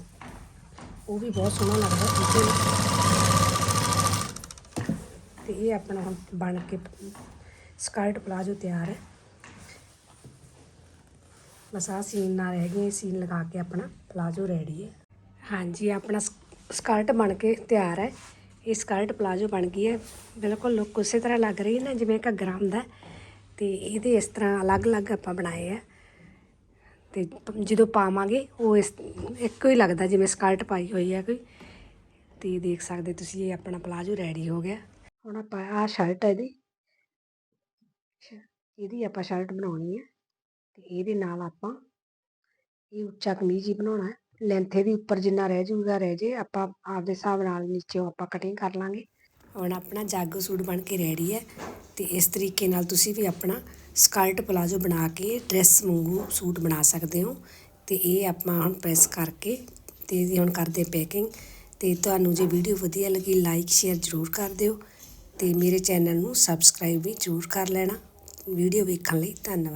ਉਹ ਵੀ ਬਹੁਤ ਸੋਹਣਾ ਲੱਗਦਾ ਨੀਚੇ ਤੇ ਇਹ ਆਪਣਾ ਹੁਣ ਬਣ ਕੇ ਸਕਰਟ ਪਲਾਜੋ ਤਿਆਰ ਹੈ। ਬਸ ਆਹ ਸੀਨ ਨਾਲ ਰਹਿ ਗਏ ਸੀਨ ਲਗਾ ਕੇ ਆਪਣਾ ਪਲਾਜੋ ਰੈਡੀ ਹੈ। ਹਾਂਜੀ ਆਪਣਾ ਸਕ- ਸਕਰਟ ਬਣ ਕੇ ਤਿਆਰ ਹੈ। ਇਹ ਸਕਰਟ ਪਲਾਜੋ ਬਣ ਗਈ ਹੈ। ਬਿਲਕੁਲ ਲੁੱਕ ਉਸੇ ਤਰ੍ਹਾਂ ਲੱਗ ਰਹੀ ਹੈ ਨਾ, ਜਿਵੇਂ ਘੱਗਰਾ ਹੁੰਦਾ ਹੈ। ਤੇ ਇਹਦੇ ਇਸ ਤਰ੍ਹਾਂ ਅਲੱਗ-ਅਲੱਗ ਆਪਾਂ ਬਣਾਏ ਆ ਤੇ ਜਦੋਂ ਪਾਵਾਂਗੇ, ਉਹ ਇਸ ਇੱਕੋ ਹੀ ਲੱਗਦਾ ਜਿਵੇਂ ਸਕਰਟ ਪਾਈ ਹੋਈ ਹੈ ਕੋਈ। ਤੇ ਦੇਖ ਸਕਦੇ ਤੁਸੀਂ, ਇਹ ਆਪਣਾ ਪਲਾਜੋ ਰੈਡੀ ਹੋ ਗਿਆ। ਹੁਣ ਆਪਾਂ ਆਹ ਸ਼ਰਟ ਹੈ ਇਹਦੀ। ਸ਼- ਇਹਦੀ ਆਪਾਂ ਸ਼ਰਟ ਬਣਾਉਣੀ ਹੈ ਤੇ ਇਹਦੇ ਨਾਲ ਆਪਾਂ ਇਹ ਉੱਚਾ ਕਮੀਜ਼ ਹੀ ਬਣਾਉਣਾ। ਹੈ ਲੈਂਥ ਇਹਦੀ ਉੱਪਰ ਜਿੰਨਾ ਰਹਿ ਜਾਊਗਾ, ਰਹਿ ਜੇ। ਆਪਾਂ ਆਪਦੇ ਹਿਸਾਬ ਨਾਲ ਨੀਚੇ ਆਪਾਂ ਕਟਿੰਗ ਕਰ ਲਾਂਗੇ। ਹੁਣ ਆਪਣਾ ਜਾਗੋ ਸੂਟ ਬਣ ਕੇ ਰੈਡੀ ਹੈ ਤੇ ਇਸ ਤਰੀਕੇ ਨਾਲ ਤੁਸੀਂ ਵੀ ਆਪਣਾ ਸਕਰਟ ਪਲਾਜੋ ਬਣਾ ਕੇ ਡਰੈਸ ਵਾਂਗੂ ਸੂਟ ਬਣਾ ਸਕਦੇ ਹੋ। ਤੇ ਇਹ ਆਪਾਂ ਹੁਣ ਪ੍ਰੈਸ ਕਰਕੇ ਤੇ ਇਹਦੀ ਹੁਣ ਕਰਦੇ ਪੈਕਿੰਗ ਤੇ ਤੁਹਾਨੂੰ ਜੇ ਵੀਡੀਓ ਵਧੀਆ ਲੱਗੀ ਲਾਈਕ ਸ਼ੇਅਰ ਜ਼ਰੂਰ ਕਰ ਦਿਓ। ਤੇ ਮੇਰੇ ਚੈਨਲ ਨੂੰ ਸਬਸਕ੍ਰਾਈਬ ਵੀ ਜ਼ਰੂਰ ਕਰ ਲੈਣਾ। ਵੀਡੀਓ ਵੇਖਣ ਲਈ ਧੰਨਵਾਦ।